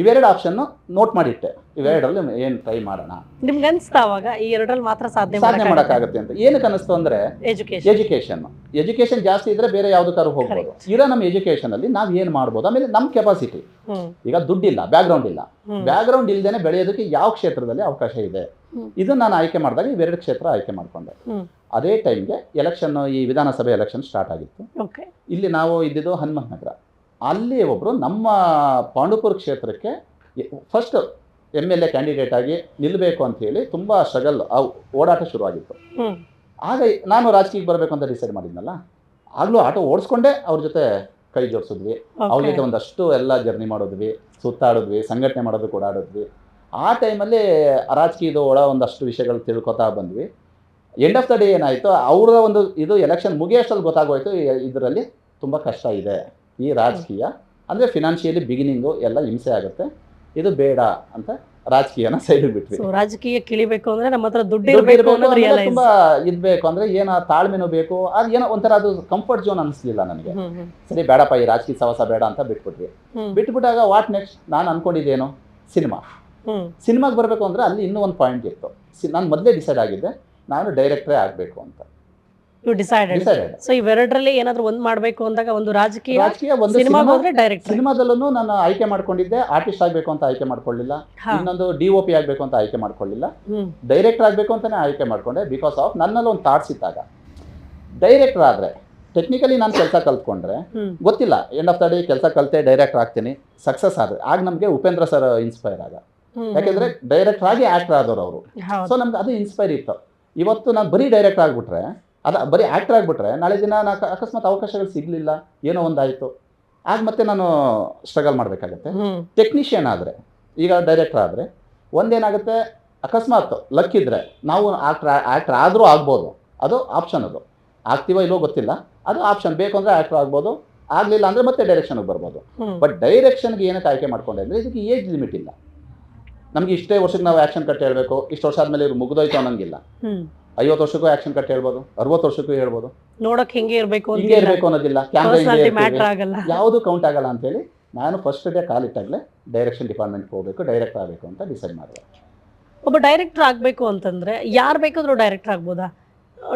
ಇವೆರಡು ಆಪ್ಷನ್ ನೋಟ್ ಮಾಡಿಟ್ಟೆ. ಇವೆರಡರಲ್ಲಿ ಏನ್ ಟ್ರೈ ಮಾಡೋಣ? ನಿಮ್ಗೆ ಅನ್ಸ್ತಾ ಅವಾಗ ಈ ಎರಡರಲ್ಲಿ ಮಾತ್ರ ಸಾಧನೆ ಸಾಧನೆ ಮಾಡೋಕ್ಕಾಗತ್ತೆ? ಅಂತ. ಏನಕ್ಕೆ ಕನಸ್ತು ಅಂದ್ರೆ ಎಜುಕೇಶನ್ ಎಜುಕೇಶನ್ ಎಜುಕೇಶನ್ ಜಾಸ್ತಿ ಇದ್ರೆ ಬೇರೆ ಯಾವ್ದಕ್ಕಾದ್ರು ಹೋಗ್ಬೋದು. ಇರೋ ನಮ್ಮ ಎಜುಕೇಶನ್ ಅಲ್ಲಿ ನಾವ್ ಏನ್ ಮಾಡ್ಬೋದು? ಆಮೇಲೆ ನಮ್ ಕೆಪಾಸಿಟಿ ಈಗ ದುಡ್ಡಿಲ್ಲ ಬ್ಯಾಕ್ಗ್ರೌಂಡ್ ಇಲ್ಲ. ಬ್ಯಾಕ್ ಬ್ಯಾಕ್ಗ್ರೌಂಡ್ ಇಲ್ಲದೇನೆ ಬೆಳೆಯೋದಕ್ಕೆ ಯಾವ ಕ್ಷೇತ್ರದಲ್ಲಿ ಅವಕಾಶ ಇದೆ? ಇದನ್ನ ಇದು ನಾನು ಆಯ್ಕೆ ಮಾಡಿದಾಗ ಇವೆರಡು ಕ್ಷೇತ್ರ ಆಯ್ಕೆ ಮಾಡ್ಕೊಂಡೆ. ಅದೇ ಟೈಮ್ಗೆ ಎಲೆಕ್ಷನ್ ಈ ವಿಧಾನಸಭೆ ಎಲೆಕ್ಷನ್ ಸ್ಟಾರ್ಟ್ ಆಗಿತ್ತು. ಇಲ್ಲಿ ನಾವು ಇದ್ದಿದ್ದು ಹನುಮಂತ ನಗರ ಅಲ್ಲಿ ಒಬ್ಬರು ನಮ್ಮ ಪಾಂಡುಪುರ ಕ್ಷೇತ್ರಕ್ಕೆ first M L A candidate ಆಗಿ ನಿಲ್ಲಬೇಕು ಅಂತ ಹೇಳಿ ತುಂಬ ಸ್ಟ್ರಗಲ್ ಓಡಾಟ ಶುರುವಾಗಿತ್ತು. ಆಗ ನಾನು ರಾಜಕೀಯಕ್ಕೆ ಬರಬೇಕು ಅಂತ ಡಿಸೈಡ್ ಮಾಡಿದ್ನಲ್ಲ ಆಗಲೂ ಆಟೋ ಓಡಿಸ್ಕೊಂಡೇ ಅವ್ರ ಜೊತೆ ಕೈ ಜೋಡಿಸಿದ್ವಿ. ಅವ್ರ ಜೊತೆ ಒಂದಷ್ಟು ಎಲ್ಲ ಜರ್ನಿ ಮಾಡಿದ್ವಿ ಸುತ್ತಾಡಿದ್ವಿ ಸಂಘಟನೆ ಮಾಡೋದಕ್ಕೆ ಓಡಾಡಿದ್ವಿ ಆ ಟೈಮಲ್ಲಿ ರಾಜಕೀಯದ ಒಳ ಒಂದಷ್ಟು ವಿಷಯಗಳು ತಿಳ್ಕೊತಾ ಬಂದ್ವಿ. ಎಂಡ್ ಆಫ್ ದ ಡೇ ಏನಾಯಿತು ಅವರ ಒಂದು ಇದು ಎಲೆಕ್ಷನ್ ಮುಗಿಯೋಷ್ಟಲ್ಲಿ ಗೊತ್ತಾಗೋಯ್ತು ಇದರಲ್ಲಿ ತುಂಬ ಕಷ್ಟ ಇದೆ. ಈ ರಾಜಕೀಯ ಅಂದರೆ ಫಿನಾನ್ಷಿಯಲಿ ಬಿಗಿನಿಂಗು ಎಲ್ಲ ಹಿಂಸೆ ಆಗುತ್ತೆ. ಇದು ಬೇಡ ಅಂತ ರಾಜಕೀಯನ ಸೈಡ್ ಬಿಟ್ವಿ. ರಾಜಕೀಯ ಕಿಳಿಬೇಕು ಅಂದ್ರೆ ನಮ್ಮ ಹತ್ರ ದುಡ್ಡು ಇರಬೇಕು ತುಂಬಾ ಇದ್ಬೇಕು ಅಂದ್ರೆ ಏನೋ ತಾಳ್ಮೆನೂ ಬೇಕು. ಅದು ಏನೋ ಒಂಥರ ಅದು ಕಂಫರ್ಟ್ ಝೋನ್ ಅನಿಸ್ಲಿಲ್ಲ ನನಗೆ. ಸರಿ ಬೇಡಪ್ಪ ಈ ರಾಜಕೀಯ ಸವಾಸ ಬೇಡ ಅಂತ ಬಿಟ್ಬಿಟ್ವಿ. ಬಿಟ್ಬಿಟ್ಟಾಗ ವಾಟ್ ನೆಕ್ಸ್ಟ್ ನಾನು ಅನ್ಕೊಂಡಿದ್ದೇನು? ಸಿನಿಮಾ. ಸಿನಿಮಾಗೆ ಬರಬೇಕು ಅಂದ್ರೆ ಅಲ್ಲಿ ಇನ್ನೂ ಒಂದು ಪಾಯಿಂಟ್ ಇತ್ತು. ನಾನು ಮೊದಲೇ ಡಿಸೈಡ್ ಆಗಿದ್ದೆ ನಾನು ಡೈರೆಕ್ಟ್ರೇ ಆಗಬೇಕು ಅಂತ. ಯು ಡಿಸೈಡೆಡ್ ಡಿಸೈಡೆಡ್ ಸೊ ಇವೆರಡರಲ್ಲಿ ಏನಾದ್ರು ಒಂದ್ ಮಾಡ್ಬೇಕು ಅಂದಾಗ ಒಂದು ರಾಜಕೀಯ ರಾಜಕೀಯ ಒಂದು ಸಿನಿಮಾ ಸಿನಿಮಾ ಹೋದ್ರೆ ಡೈರೆಕ್ಟ್ ಸಿನಿಮಾದಲ್ಲೂ ನಾನು ಆಯ್ಕೆ ಮಾಡ್ಕೊಂಡಿದ್ದೆ. ಆರ್ಟಿಸ್ಟ್ ಆಗಬೇಕು ಅಂತ ಆಯ್ಕೆ ಮಾಡ್ಕೊಳ್ಳಿಲ್ಲ. ಇನ್ನೊಂದು ಡಿ ಒ ಪಿ ಆಗಬೇಕು ಅಂತ ಆಯ್ಕೆ ಮಾಡ್ಕೊಳ್ಳಿಲ್ಲ. ಡೈರೆಕ್ಟರ್ ಆಗಬೇಕು ಅಂತಾನೆ ಆಯ್ಕೆ ಮಾಡ್ಕೊಂಡೆ ಬಿಕಾಸ್ ಆಫ್ ನನ್ನಲ್ಲಿ ಒಂದು ಥಾಟ್ಸ್ ಇದ್ದಾಗ. ಡೈರೆಕ್ಟರ್ ಆದ್ರೆ ಟೆಕ್ನಿಕಲಿ ನಾನು ಕೆಲಸ ಕಲ್ತ್ಕೊಂಡ್ರೆ ಗೊತ್ತಿಲ್ಲ. ಎಂಡ್ ಆಫ್ ದ ಡೇ ಕೆಲಸ ಕಲಿತೆ ಡೈರೆಕ್ಟರ್ ಆಗ್ತೀನಿ. ಸಕ್ಸಸ್ ಆದ್ರೆ ಆಗ ನಮಗೆ ಉಪೇಂದ್ರ ಸರ್ ಇನ್ಸ್ಪೈರ್ ಆಗ. ಯಾಕೆಂದ್ರೆ ಡೈರೆಕ್ಟರ್ ಆಗಿ ಆಕ್ಟರ್ ಆದವರು ಅವರು. ಸೊ ನಮ್ಗೆ ಅದು ಇನ್ಸ್ಪೈರ್ ಇತ್ತು. ಇವತ್ತು ನಾನು ಬರೀ ಡೈರೆಕ್ಟರ್ ಆಗಿಬಿಟ್ರೆ ಅದು ಬರೀ ಆ್ಯಕ್ಟರ್ ಆಗಿಬಿಟ್ರೆ ನಾಳೆ ದಿನ ನಾ ಅಕಸ್ಮಾತ್ ಅವಕಾಶಗಳು ಸಿಗಲಿಲ್ಲ ಏನೋ ಒಂದಾಯಿತು. ಆಗ ಮತ್ತೆ ನಾನು ಸ್ಟ್ರಗಲ್ ಮಾಡಬೇಕಾಗತ್ತೆ. ಟೆಕ್ನಿಷಿಯನ್ ಆದರೆ ಈಗ ಡೈರೆಕ್ಟರ್ ಆದರೆ ಒಂದೇನಾಗುತ್ತೆ ಅಕಸ್ಮಾತ್ ಲಕ್ ಇದ್ರೆ ನಾವು ಆಕ್ಟ್ರ್ ಆ್ಯಕ್ಟ್ರ್ ಆದರೂ ಆಗ್ಬೋದು. ಅದು ಆಪ್ಷನ್ ಅದು. ಆಗ್ತೀವೋ ಇಲ್ಲೋ ಗೊತ್ತಿಲ್ಲ. ಅದು ಆಪ್ಷನ್ ಬೇಕು ಅಂದರೆ ಆ್ಯಕ್ಟ್ರ್ ಆಗ್ಬೋದು. ಆಗಲಿಲ್ಲ ಅಂದರೆ ಮತ್ತೆ ಡೈರೆಕ್ಷನ್ಗೆ ಬರ್ಬೋದು. ಬಟ್ ಡೈರೆಕ್ಷನ್ಗೆ ಏನಕ್ಕೆ ಆಯ್ಕೆ ಮಾಡ್ಕೊಂಡೆ ಅಂದರೆ ಇದಕ್ಕೆ ಏಜ್ ಲಿಮಿಟ್ ಇಲ್ಲ. ನಮಗೆ ಇಷ್ಟೇ ವರ್ಷಕ್ಕೆ ನಾವು ಆ್ಯಕ್ಷನ್ ಕಟ್ ಹೇಳಬೇಕು. ಇಷ್ಟು ವರ್ಷ ಆದಮೇಲೆ ಇವ್ರು ಮುಗಿದೋಯ್ತು ಅನ್ನೋಂಗಿಲ್ಲ. ಐವತ್ತು ವರ್ಷಕ್ಕೂ ಆಕ್ಷನ್ ಕಟ್ ಹೇಳ್ಬೋದು ಅರವತ್ತು ವರ್ಷಕ್ಕೂ ಹೇಳ್ಬೋದು. ನೋಡಕ್ ಹಿಂಗೆ ಇರ್ಬೇಕು ಅಂತ ಹಿಂಗೆ ಇರಬೇಕು ಅನ್ನೋದಿಲ್ಲ ಕ್ಯಾಮ್ರಾ ಪರ್ಸನಾಲಿಟಿ ಮ್ಯಾಟರ್ ಆಗಲ್ಲ. ಯಾವುದು ಕೌಂಟ್ ಆಗಲ್ಲ ಅಂತೇಳಿ ನಾನು ಫಸ್ಟ್ ಡೇ ಕಾಲಿಟ್ಟಾಗಲೇ ಡೈರೆಕ್ಷನ್ ಡಿಪಾರ್ಟ್ಮೆಂಟ್ಗೆ ಹೋಗಬೇಕು ಡೈರೆಕ್ಟರ್ ಆಗಬೇಕು ಅಂತ ಡಿಸೈಡ್ ಮಾಡಿದೆ. ಒಬ್ಬ ಡೈರೆಕ್ಟರ್ ಆಗಬೇಕು ಅಂತಂದ್ರೆ ಯಾರು ಬೇಕಾದರೂ ಡೈರೆಕ್ಟರ್ ಆಗ್ಬೋದಾ?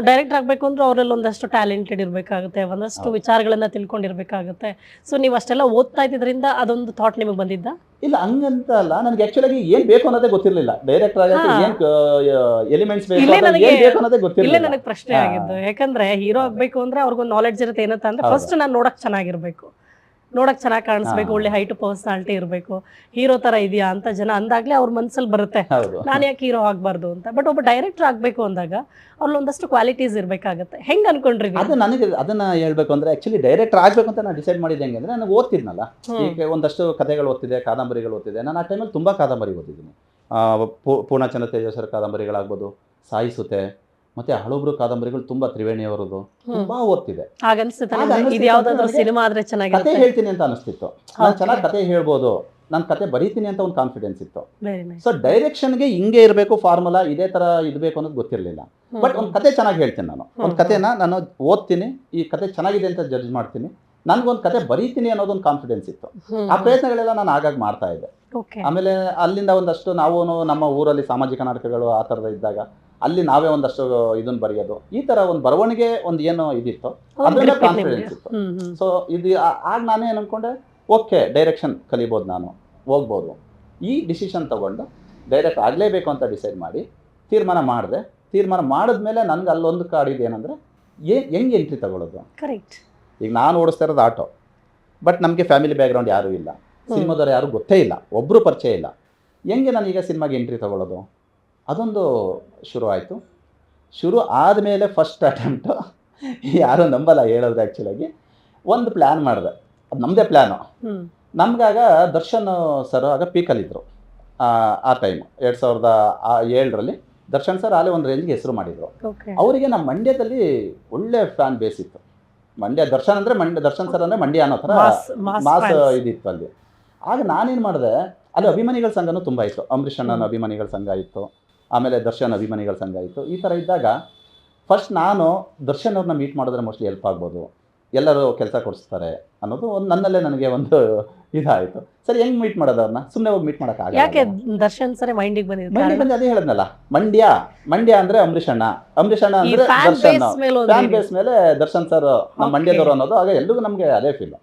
ಡೈರೆಕ್ಟರ್ ಆಗಬೇಕು ಅಂದ್ರೆ ಅವರಲ್ಲಿ ಒಂದಷ್ಟು ಟ್ಯಾಲೆಂಟೆಡ್ ಇರಬೇಕಾಗುತ್ತೆ ಒಂದಷ್ಟು. ವಿಚಾರಗಳನ್ನ ತಿಳ್ಕೊಂಡಿರ್ಬೇಕಾಗುತ್ತೆ. ಸೊ ನೀವು ಅಷ್ಟೆಲ್ಲ ಓದ್ತಾ ಇದ್ದಿದ್ರಿಂದ ಅದೊಂದು ಥಾಟ್ ನಿಮಗೆ ಬಂದಿದ್ದ? ಇಲ್ಲ ಹಂಗಂತ ಅಲ್ಲ. ನನಗೆ ಆಕ್ಚುಲಾಗಿ ಏನ್ ಬೇಕು ಅನ್ನೋದೇ ಗೊತ್ತಿರಲಿಲ್ಲ. ಡೈರೆಕ್ಟರ್ ಆಗಕ್ಕೆ. ಏನ್ ಎಲಿಮೆಂಟ್ಸ್ ಬೇಕು ಏನ್ ಅನ್ನೋದೇ ಗೊತ್ತಿರಲಿಲ್ಲ. ನನಗೆ ಪ್ರಶ್ನೆ. ಆಗಿದ್ದು. ಯಾಕಂದ್ರೆ ಹೀರೋ ಆಗ್ಬೇಕು ಅಂದ್ರೆ ಅವ್ರಿಗೊಂದು ನಾಲೆಡ್ಜ್ ಇರುತ್ತೆ ಏನಂತ ಅಂದ್ರೆ ಫಸ್ಟ್ ನಾನು ನೋಡಕ್ ಚೆನ್ನಾಗಿರ್ಬೇಕು. ನೋಡಕ್ ಚೆನ್ನಾಗಿ ಕಾಣಿಸ್ಬೇಕು. ಒಳ್ಳೆ ಹೈಟ್ ಪರ್ಸನಾಲಿಟಿ ಇರಬೇಕು. ಹೀರೋ ತರ ಇದೆಯಾ ಅಂತ ಜನ ಅಂದಾಗ್ಲೇ ಅವ್ರ ಮನ್ಸಲ್ಲಿ ಬರುತ್ತೆ. ನಾನು ಯಾಕೆ ಹೀರೋ ಆಗ್ಬಾರ್ದು ಅಂತ. ಬಟ್ ಒಬ್ಬ ಡೈರೆಕ್ಟರ್ ಆಗ್ಬೇಕು ಅಂದಾಗ ಅವ್ರಲ್ಲಿ ಒಂದಷ್ಟು ಕ್ವಾಲಿಟೀಸ್ ಇರಬೇಕಾಗತ್ತೆ. ಹೆಂಗ್ ಅನ್ಕೊಂಡ್ರಿ ಅದು ನನಗೆ ಅದನ್ನ ಹೇಳ್ಬೇಕು ಅಂದ್ರೆ ಆಕ್ಚುಲಿ ಡೈರೆಕ್ಟರ್ ಆಗ್ಬೇಕು ಅಂತ ನಾನು ಡಿಸೈಡ್ ಮಾಡಿದ್ದೆ ಹೆಂಗೆ ಅಂದ್ರೆ ನಾನು ಓದ್ತಿದ್ನಲ್ಲ. ಈಗ ಒಂದಷ್ಟು ಕಥೆಗಳು ಓದ್ತಿದೆ ಕಾದಂಬರಿಗಳು ಓದ್ತಿದೆ ನಾನು ಆ ಟೈಮಲ್ಲಿ ತುಂಬಾ ಕಾದಂಬರಿ ಓದಿದ್ದೀನಿ. ಪೂರ್ಣಚಂದ್ರ ತೇಜಸ್ವರ ಕಾದಂಬರಿಗಳಾಗ್ಬೋದು ಸಾಯಿಸುತ್ತೆ ಮತ್ತೆ ಹಳುಬ್ರು ಕಾದಂಬರಿಗಳು ತುಂಬಾ ತ್ರಿವೇಣಿಯವರದು ಅವರದು ತುಂಬಾ ಓದ್ತಿದೆ ಸಿನಿಮಾ ಆದ್ರೆ ಕತೆ ಹೇಳ್ತೀನಿ ಅಂತ ಅನಿಸ್ತಿತ್ತು. ನಾನು. ಚೆನ್ನಾಗಿ ಕತೆ ಹೇಳ್ಬೋದು ನಾನು ಕತೆ ಬರೀತೀನಿ ಅಂತ ಒಂದು ಕಾನ್ಫಿಡೆನ್ಸ್ ಇತ್ತು. ಸೊ ಡೈರೆಕ್ಷನ್ಗೆ ಹಿಂಗೆ ಇರಬೇಕು ಫಾರ್ಮುಲಾ ಇದೇ ತರ ಇರಬೇಕು ಅನ್ನೋದು ಗೊತ್ತಿರಲಿಲ್ಲ. ಬಟ್ ಒಂದು ಕತೆ ಚೆನ್ನಾಗಿ ಹೇಳ್ತೀನಿ ನಾನು. ಒಂದು. ಕತೆನ ನಾನು ಓದ್ತೀನಿ ಈ ಕತೆ ಚೆನ್ನಾಗಿದೆ ಅಂತ ಜಡ್ಜ್ ಮಾಡ್ತೀನಿ. ನನಗೊಂದು ಕತೆ ಬರೀತೀನಿ ಅನ್ನೋದೊಂದು ಕಾನ್ಫಿಡೆನ್ಸ್ ಇತ್ತು. ಆ ಪ್ರಯತ್ನಗಳೆಲ್ಲ ನಾನು ಆಗಾಗ ಮಾಡ್ತಾ ಇದ್ದೆ. ಆಮೇಲೆ ಅಲ್ಲಿಂದ ಒಂದಷ್ಟು ನಾವು ನಮ್ಮ ಊರಲ್ಲಿ ಸಾಮಾಜಿಕ ನಾಟಕಗಳು ಆ ಥರದ ಇದ್ದಾಗ ಅಲ್ಲಿ ನಾವೇ ಒಂದಷ್ಟು ಇದನ್ನ ಬರೆಯೋದು. ಈ ತರ ಒಂದು ಬರವಣಿಗೆ ಒಂದು ಏನು ಇದಿತ್ತು. ಅದರಿಂದ ಕಾನ್ಫಿಡೆನ್ಸ್ ಇತ್ತು. ಸೊ ಇದು ಆಗ ನಾನೇ ಅನ್ಕೊಂಡೆ? ಓಕೆ ಡೈರೆಕ್ಷನ್ ಕಲಿಬೋದು ನಾನು. ಹೋಗ್ಬೋದು. ಈ ಡಿಸಿಷನ್ ತಗೊಂಡು ಡೈರೆಕ್ಟ್ ಆಗಲೇಬೇಕು ಅಂತ ಡಿಸೈಡ್ ಮಾಡಿ ತೀರ್ಮಾನ ಮಾಡಿದೆ. ತೀರ್ಮಾನ ಮಾಡಿದ್ಮೇಲೆ ನನಗೆ ಅಲ್ಲೊಂದು ಕಾಡಿದ್ದು ಏನಂದರೆ ಏ ಹೆಂಗೆ ಎಂಟ್ರಿ ತಗೊಳ್ಳೋದು ಕರೆಕ್ಟ್ ಈಗ ನಾನು ಓಡಿಸ್ತಾ ಇರೋದು ಆಟೋ. ಬಟ್ ನಮಗೆ ಫ್ಯಾಮಿಲಿ ಬ್ಯಾಕ್ಗ್ರೌಂಡ್ ಯಾರೂ ಇಲ್ಲ. ಸಿನಿಮಾದವ್ರು ಯಾರೂ ಗೊತ್ತೇ ಇಲ್ಲ. ಒಬ್ಬರು ಪರಿಚಯ ಇಲ್ಲ. ಹೆಂಗೆ ನಾನೀಗ ಸಿನಿಮಾಗೆ ಎಂಟ್ರಿ ತಗೊಳ್ಳೋದು? ಅದೊಂದು ಶುರು ಆಯಿತು. ಶುರು ಆದಮೇಲೆ ಫಸ್ಟ್ ಅಟೆಂಪ್ಟು ಯಾರೂ ನಂಬಲ್ಲ ಹೇಳೋದು ಆ್ಯಕ್ಚುಲಾಗಿ ಒಂದು ಪ್ಲ್ಯಾನ್ ಮಾಡಿದೆ. ಅದು ನಮ್ಮದೇ ಪ್ಲ್ಯಾನು ನಮಗಾಗ ದರ್ಶನ್ ಸರ್ ಆಗ ಪೀಕಲ್ಲಿದ್ದರು ಆ ಟೈಮ್ ಎರಡು ಸಾವಿರದ ಏಳರಲ್ಲಿ ದರ್ಶನ್ ಸರ್ ಅಲ್ಲೇ ಒಂದು ರೇಂಜ್ಗೆ ಹೆಸರು ಮಾಡಿದರು. ಅವರಿಗೆ ನಮ್ಮ ಮಂಡ್ಯದಲ್ಲಿ ಒಳ್ಳೆ ಫ್ಯಾನ್ ಬೇಸ್ ಇತ್ತು. ಮಂಡ್ಯ ದರ್ಶನ್ ಅಂದರೆ ಮಂಡ್ಯ ದರ್ಶನ್ ಸರ್ ಅಂದರೆ ಮಂಡ್ಯ ಅನ್ನೋ ಥರ ಮಾಸ್ ಇದಿತ್ತು ಅಲ್ಲಿ. ಆಗ ನಾನೇನು ಮಾಡಿದೆ ಅಲ್ಲಿ ಅಭಿಮಾನಿಗಳ ಸಂಘನೂ ತುಂಬ ಇತ್ತು. ಅಂಬರೀಷ್ ಅಣ್ಣನ. ಅಭಿಮಾನಿಗಳ ಸಂಘ ಇತ್ತು. ಆಮೇಲೆ ದರ್ಶನ್ ಅಭಿಮಾನಿಗಳ ಸಂಘ ಇತ್ತು. ಈ ಥರ ಇದ್ದಾಗ ಫಸ್ಟ್ ನಾನು ದರ್ಶನ್ ಅವ್ರನ್ನ ಮೀಟ್ ಮಾಡಿದ್ರೆ ಮೋಸ್ಟ್ಲಿ ಹೆಲ್ಪ್ ಆಗ್ಬೋದು. ಎಲ್ಲರೂ ಕೆಲಸ ಕೊಡಿಸ್ತಾರೆ ಅನ್ನೋದು ಒಂದು ನನ್ನಲ್ಲೇ ನನಗೆ ಒಂದು ಇದಾಯಿತು. ಸರಿ ಹೆಂಗ್ ಮೀಟ್ ಮಾಡೋದು ಅವ್ರನ್ನ? ಸುಮ್ಮನೆ ಹೋಗಿ ಮೀಟ್ ಯಾಕೆ ದರ್ಶನ್ ಸರಿ ಮೈಂಡಿಗೆ ಬಂದಿದೆ ಮಂಡ್ಯ? ಬಂದು ಅದೇ ಹೇಳದ್ನಲ್ಲ ಮಂಡ್ಯ ಮಂಡ್ಯ ಅಂದ್ರೆ ಅಂಬರೀಷ್ ಅಣ್ಣ ಅಂಬರೀಷ್ ಅಣ್ಣ ಈ ಅಂದ್ರೆ ದರ್ಶನ್ ಮೇಲೆ ಫ್ಯಾನ್ ಬೇಸ್ ಮೇಲೆ ದರ್ಶನ್ ಸರ್ ನಮ್ಮ Okay. ಮಂಡ್ಯದವರು ಅನ್ನೋದು ಆಗ ಎಲ್ರಿಗೂ ನಮಗೆ ಅದೇ ಫೀಲ್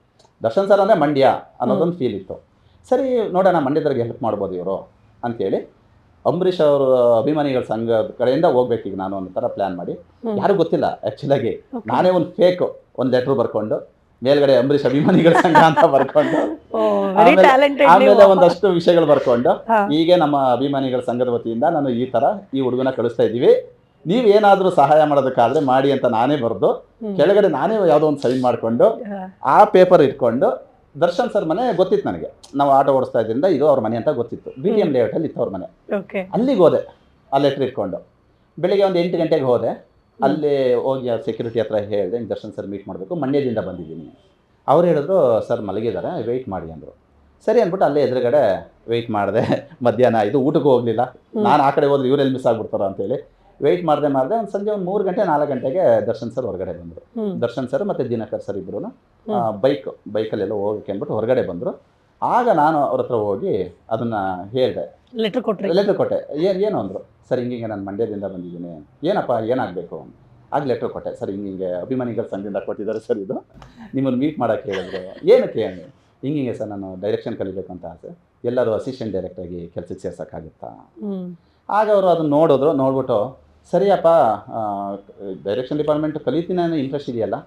ದರ್ಶನ್ ಸರ್ ಅಂದ್ರೆ ಮಂಡ್ಯ ಅನ್ನೋದೊಂದು ಫೀಲ್ ಇತ್ತು. ಸರಿ ನೋಡೋಣ ಮಂಡ್ಯದವ್ರಿಗೆ ಹೆಲ್ಪ್ ಮಾಡ್ಬೋದು ಇವರು ಅಂತೇಳಿ ಅಂಬರೀಷ್ ಅವರು ಅಭಿಮಾನಿಗಳ ಸಂಘದ ಕಡೆಯಿಂದ ಹೋಗ್ಬೇಕು ಈಗ ನಾನು ಅನ್ನೋ ಥರ ಪ್ಲ್ಯಾನ್ ಮಾಡಿ. ಹ್ಮ್. ಯಾರಿಗೂ ಗೊತ್ತಿಲ್ಲ ಆ್ಯಕ್ಚುಲಾಗಿ Okay. ನಾನೇ ಒಂದು ಫೇಕ್ ಒಂದು ಲೆಟ್ರ್ ಬರ್ಕೊಂಡು ಮೇಲ್ಗಡೆ ಅಂಬರೀಷ್ ಅಭಿಮಾನಿಗಳ ಸಂಘ ಅಂತ ಬರ್ಕೊಂಡು ಆಮೇಲೆ- ಒಂದಷ್ಟು ವಿಷಯಗಳು ಬರ್ಕೊಂಡು. ಹೀಗೆ ನಮ್ಮ ಅಭಿಮಾನಿಗಳ ಸಂಘದ ವತಿಯಿಂದ ನಾನು ಈ ತರ ಈ ಹುಡುಗನ ಕಳಿಸ್ತಾ ಇದ್ದೀವಿ. ನೀವ್ ಏನಾದರೂ ಸಹಾಯ ಮಾಡೋದಕ್ಕಾದ್ರೆ ಮಾಡಿ ಅಂತ ನಾನೇ ಬರೆದು ಕೆಳಗಡೆ ನಾನೇ ಯಾವುದೋ ಒಂದು ಸೈನ್ ಮಾಡ್ಕೊಂಡು ಆ ಪೇಪರ್ ಇಟ್ಕೊಂಡು ದರ್ಶನ್ ಸರ್ ಮನೆ ಗೊತ್ತಿತ್ತು ನನಗೆ. ನಾವು ಆಟೋ ಓಡಿಸ್ತಾ ಇದ್ರಿಂದ ಇದು ಅವ್ರ ಮನೆ ಅಂತ ಗೊತ್ತಿತ್ತು. ಬಿ ಟಿ ಅಲ್ಲಿ ಲೇಔಟಲ್ಲಿ ಇತ್ತು ಅವ್ರ ಮನೆ. ಅಲ್ಲಿಗೆ ಹೋದೆ ಆ ಲೆಟ್ರ್ ಇಟ್ಕೊಂಡು. ಬೆಳಿಗ್ಗೆ ಒಂದು ಎಂಟು ಗಂಟೆಗೆ ಹೋದೆ. ಅಲ್ಲಿ ಹೋಗಿ ಆ ಸೆಕ್ಯೂರಿಟಿ ಹತ್ರ ಹೇಳಿದೆ ದರ್ಶನ್ ಸರ್ ಮೀಟ್ ಮಾಡಬೇಕು ಮಂಡ್ಯದಿಂದ ಬಂದಿದ್ದೀನಿ. ಅವ್ರು ಹೇಳಿದ್ರು ಸರ್ ಮಲಗಿದ್ದಾರೆ ವೆಯ್ಟ್ ಮಾಡಿ ಅಂದರು. ಸರಿ ಅಂದ್ಬಿಟ್ಟು ಅಲ್ಲೇ ಎದುರುಗಡೆ ವೆಯ್ಟ್ ಮಾಡಿದೆ. <laughs> ಮಧ್ಯಾಹ್ನ ಇದು ಊಟಕ್ಕೂ ಹೋಗಲಿಲ್ಲ. ನಾನು ಆ ಕಡೆ ಹೋದ್ರೆ ಇವರೆಲ್ಲಿ ಮಿಸ್ ಆಗ್ಬಿಡ್ತಾರೋ ಅಂತೇಳಿ ವೆಯ್ಟ್ ಮಾಡಿದೆ ಮಾಡಿದೆ ಒಂದು ಸಂಜೆ ಒಂದು ಮೂರು ಗಂಟೆ ನಾಲ್ಕು ಗಂಟೆಗೆ ದರ್ಶನ್ ಸರ್ ಹೊರಗಡೆ ಬಂದರು. ದರ್ಶನ್ ಸರ್ ಮತ್ತು ದಿನಕರ್ ಸರ್ ಇಬ್ಬರು. ಬೈಕ್ ಬೈಕಲ್ಲೆಲ್ಲ ಹೋಗಕ್ಕೆ ಅಂದ್ಬಿಟ್ಟು ಹೊರಗಡೆ ಬಂದರು. ಆಗ ನಾನು ಅವ್ರ ಹತ್ರ ಹೋಗಿ ಅದನ್ನು ಹೇಳಿದೆ. ಲೆಟರ್ ಕೊಟ್ಟರೆ ಲೆಟ್ರ್ ಕೊಟ್ಟೆ. ಏನು ಏನು ಅಂದರು ಸರ್ ಹಿಂಗೆ ನಾನು ಮಂಡ್ಯದಿಂದ ಬಂದಿದ್ದೀನಿ. ಏನಪ್ಪ ಏನಾಗಬೇಕು? ಆಗ ಲೆಟ್ರ್ ಕೊಟ್ಟೆ. ಸರ್ ಹಿಂಗೆ ಅಭಿಮಾನಿಗಳ ಸಂಘದಿಂದ ಕೊಟ್ಟಿದ್ದಾರೆ ಸರ್ ಇದು. ನಿಮ್ಮನ್ನು ಮೀಟ್ ಮಾಡೋಕ್ಕೆ ಹೇಳಿದ್ರು ಏನಕ್ಕೆ ಅಂದೆ ಹಿಂಗಿಂಗೆ ಸರ್ ನಾನು ಡೈರೆಕ್ಷನ್ ಕಲಿಬೇಕು ಅಂತ ಆಸೆ. ಎಲ್ಲರೂ ಅಸಿಸ್ಟೆಂಟ್ ಡೈರೆಕ್ಟಾಗಿ ಕೆಲಸಕ್ಕೆ ಸೇರ್ಸೋಕ್ಕಾಗುತ್ತಾ? ಆಗ ಅವರು ಅದನ್ನ ನೋಡಿದ್ರು ನೋಡ್ಬಿಟ್ಟು ಸರಿಯಪ್ಪ ಡೈರೆಕ್ಷನ್ ಡಿಪಾರ್ಟ್ಮೆಂಟ್ ಕಲಿತೀನಿ ಅನ್ನೋ ಇಂಟ್ರೆಸ್ಟ್ ಇದೆಯಲ್ಲ.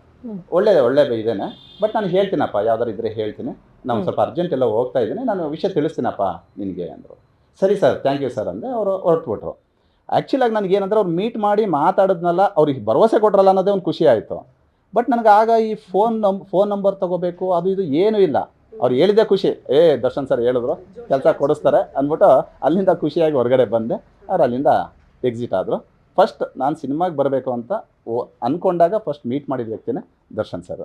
ಒಳ್ಳೆ ಒಳ್ಳೆ ಇದೇನೆ. ಬಟ್ ನಾನು ಹೇಳ್ತೀನಪ್ಪ ಯಾವ್ದಾರು ಇದ್ರೆ ಹೇಳ್ತೀನಿ. ನಾನು ಸ್ವಲ್ಪ ಅರ್ಜೆಂಟ್ ಎಲ್ಲ ಹೋಗ್ತಾ ಇದ್ದೀನಿ. ನಾನು ವಿಷಯ ತಿಳಿಸ್ತೀನಪ್ಪ ನಿನಗೆ ಅಂದರು. ಸರಿ ಸರ್ ಥ್ಯಾಂಕ್ ಯು ಸರ್ ಅಂದರೆ ಅವರು ಹೊರಟ್ಬಿಟ್ರು. ಆ್ಯಕ್ಚುಲಾಗಿ ನನಗೆ ಏನಂದ್ರೆ ಅವ್ರು ಮೀಟ್ ಮಾಡಿ ಮಾತಾಡಿದ್ನಲ್ಲ ಅವ್ರಿಗೆ ಭರವಸೆ ಕೊಟ್ರಲ್ಲ ಅನ್ನೋದೇ ಒಂದು ಖುಷಿ ಆಯಿತು. ಬಟ್ ನನಗೆ ಆಗ ಈ ಫೋನ್ ನಂಬ್ ಫೋನ್ ನಂಬರ್ ತೊಗೋಬೇಕು ಅದು ಇದು ಏನೂ ಇಲ್ಲ. ಅವ್ರು ಹೇಳಿದೆ ಖುಷಿ. ಏ ದರ್ಶನ್ ಸರ್ ಹೇಳಿದ್ರು ಕೆಲಸ ಕೊಡಿಸ್ತಾರೆ ಅಂದ್ಬಿಟ್ಟು ಅಲ್ಲಿಂದ ಖುಷಿಯಾಗಿ ಹೊರಗಡೆ ಬಂದೆ. ಅವ್ರು ಅಲ್ಲಿಂದ ಎಕ್ಸಿಟ್ ಆದರು. ಫಸ್ಟ್ ನಾನು ಸಿನಿಮಾಗೆ ಬರಬೇಕು ಅಂತ ಓ ಅಂದ್ಕೊಂಡಾಗ ಫಸ್ಟ್ ಮೀಟ್ ಮಾಡಿದ ವ್ಯಕ್ತಿನೇ ದರ್ಶನ್ ಸರ್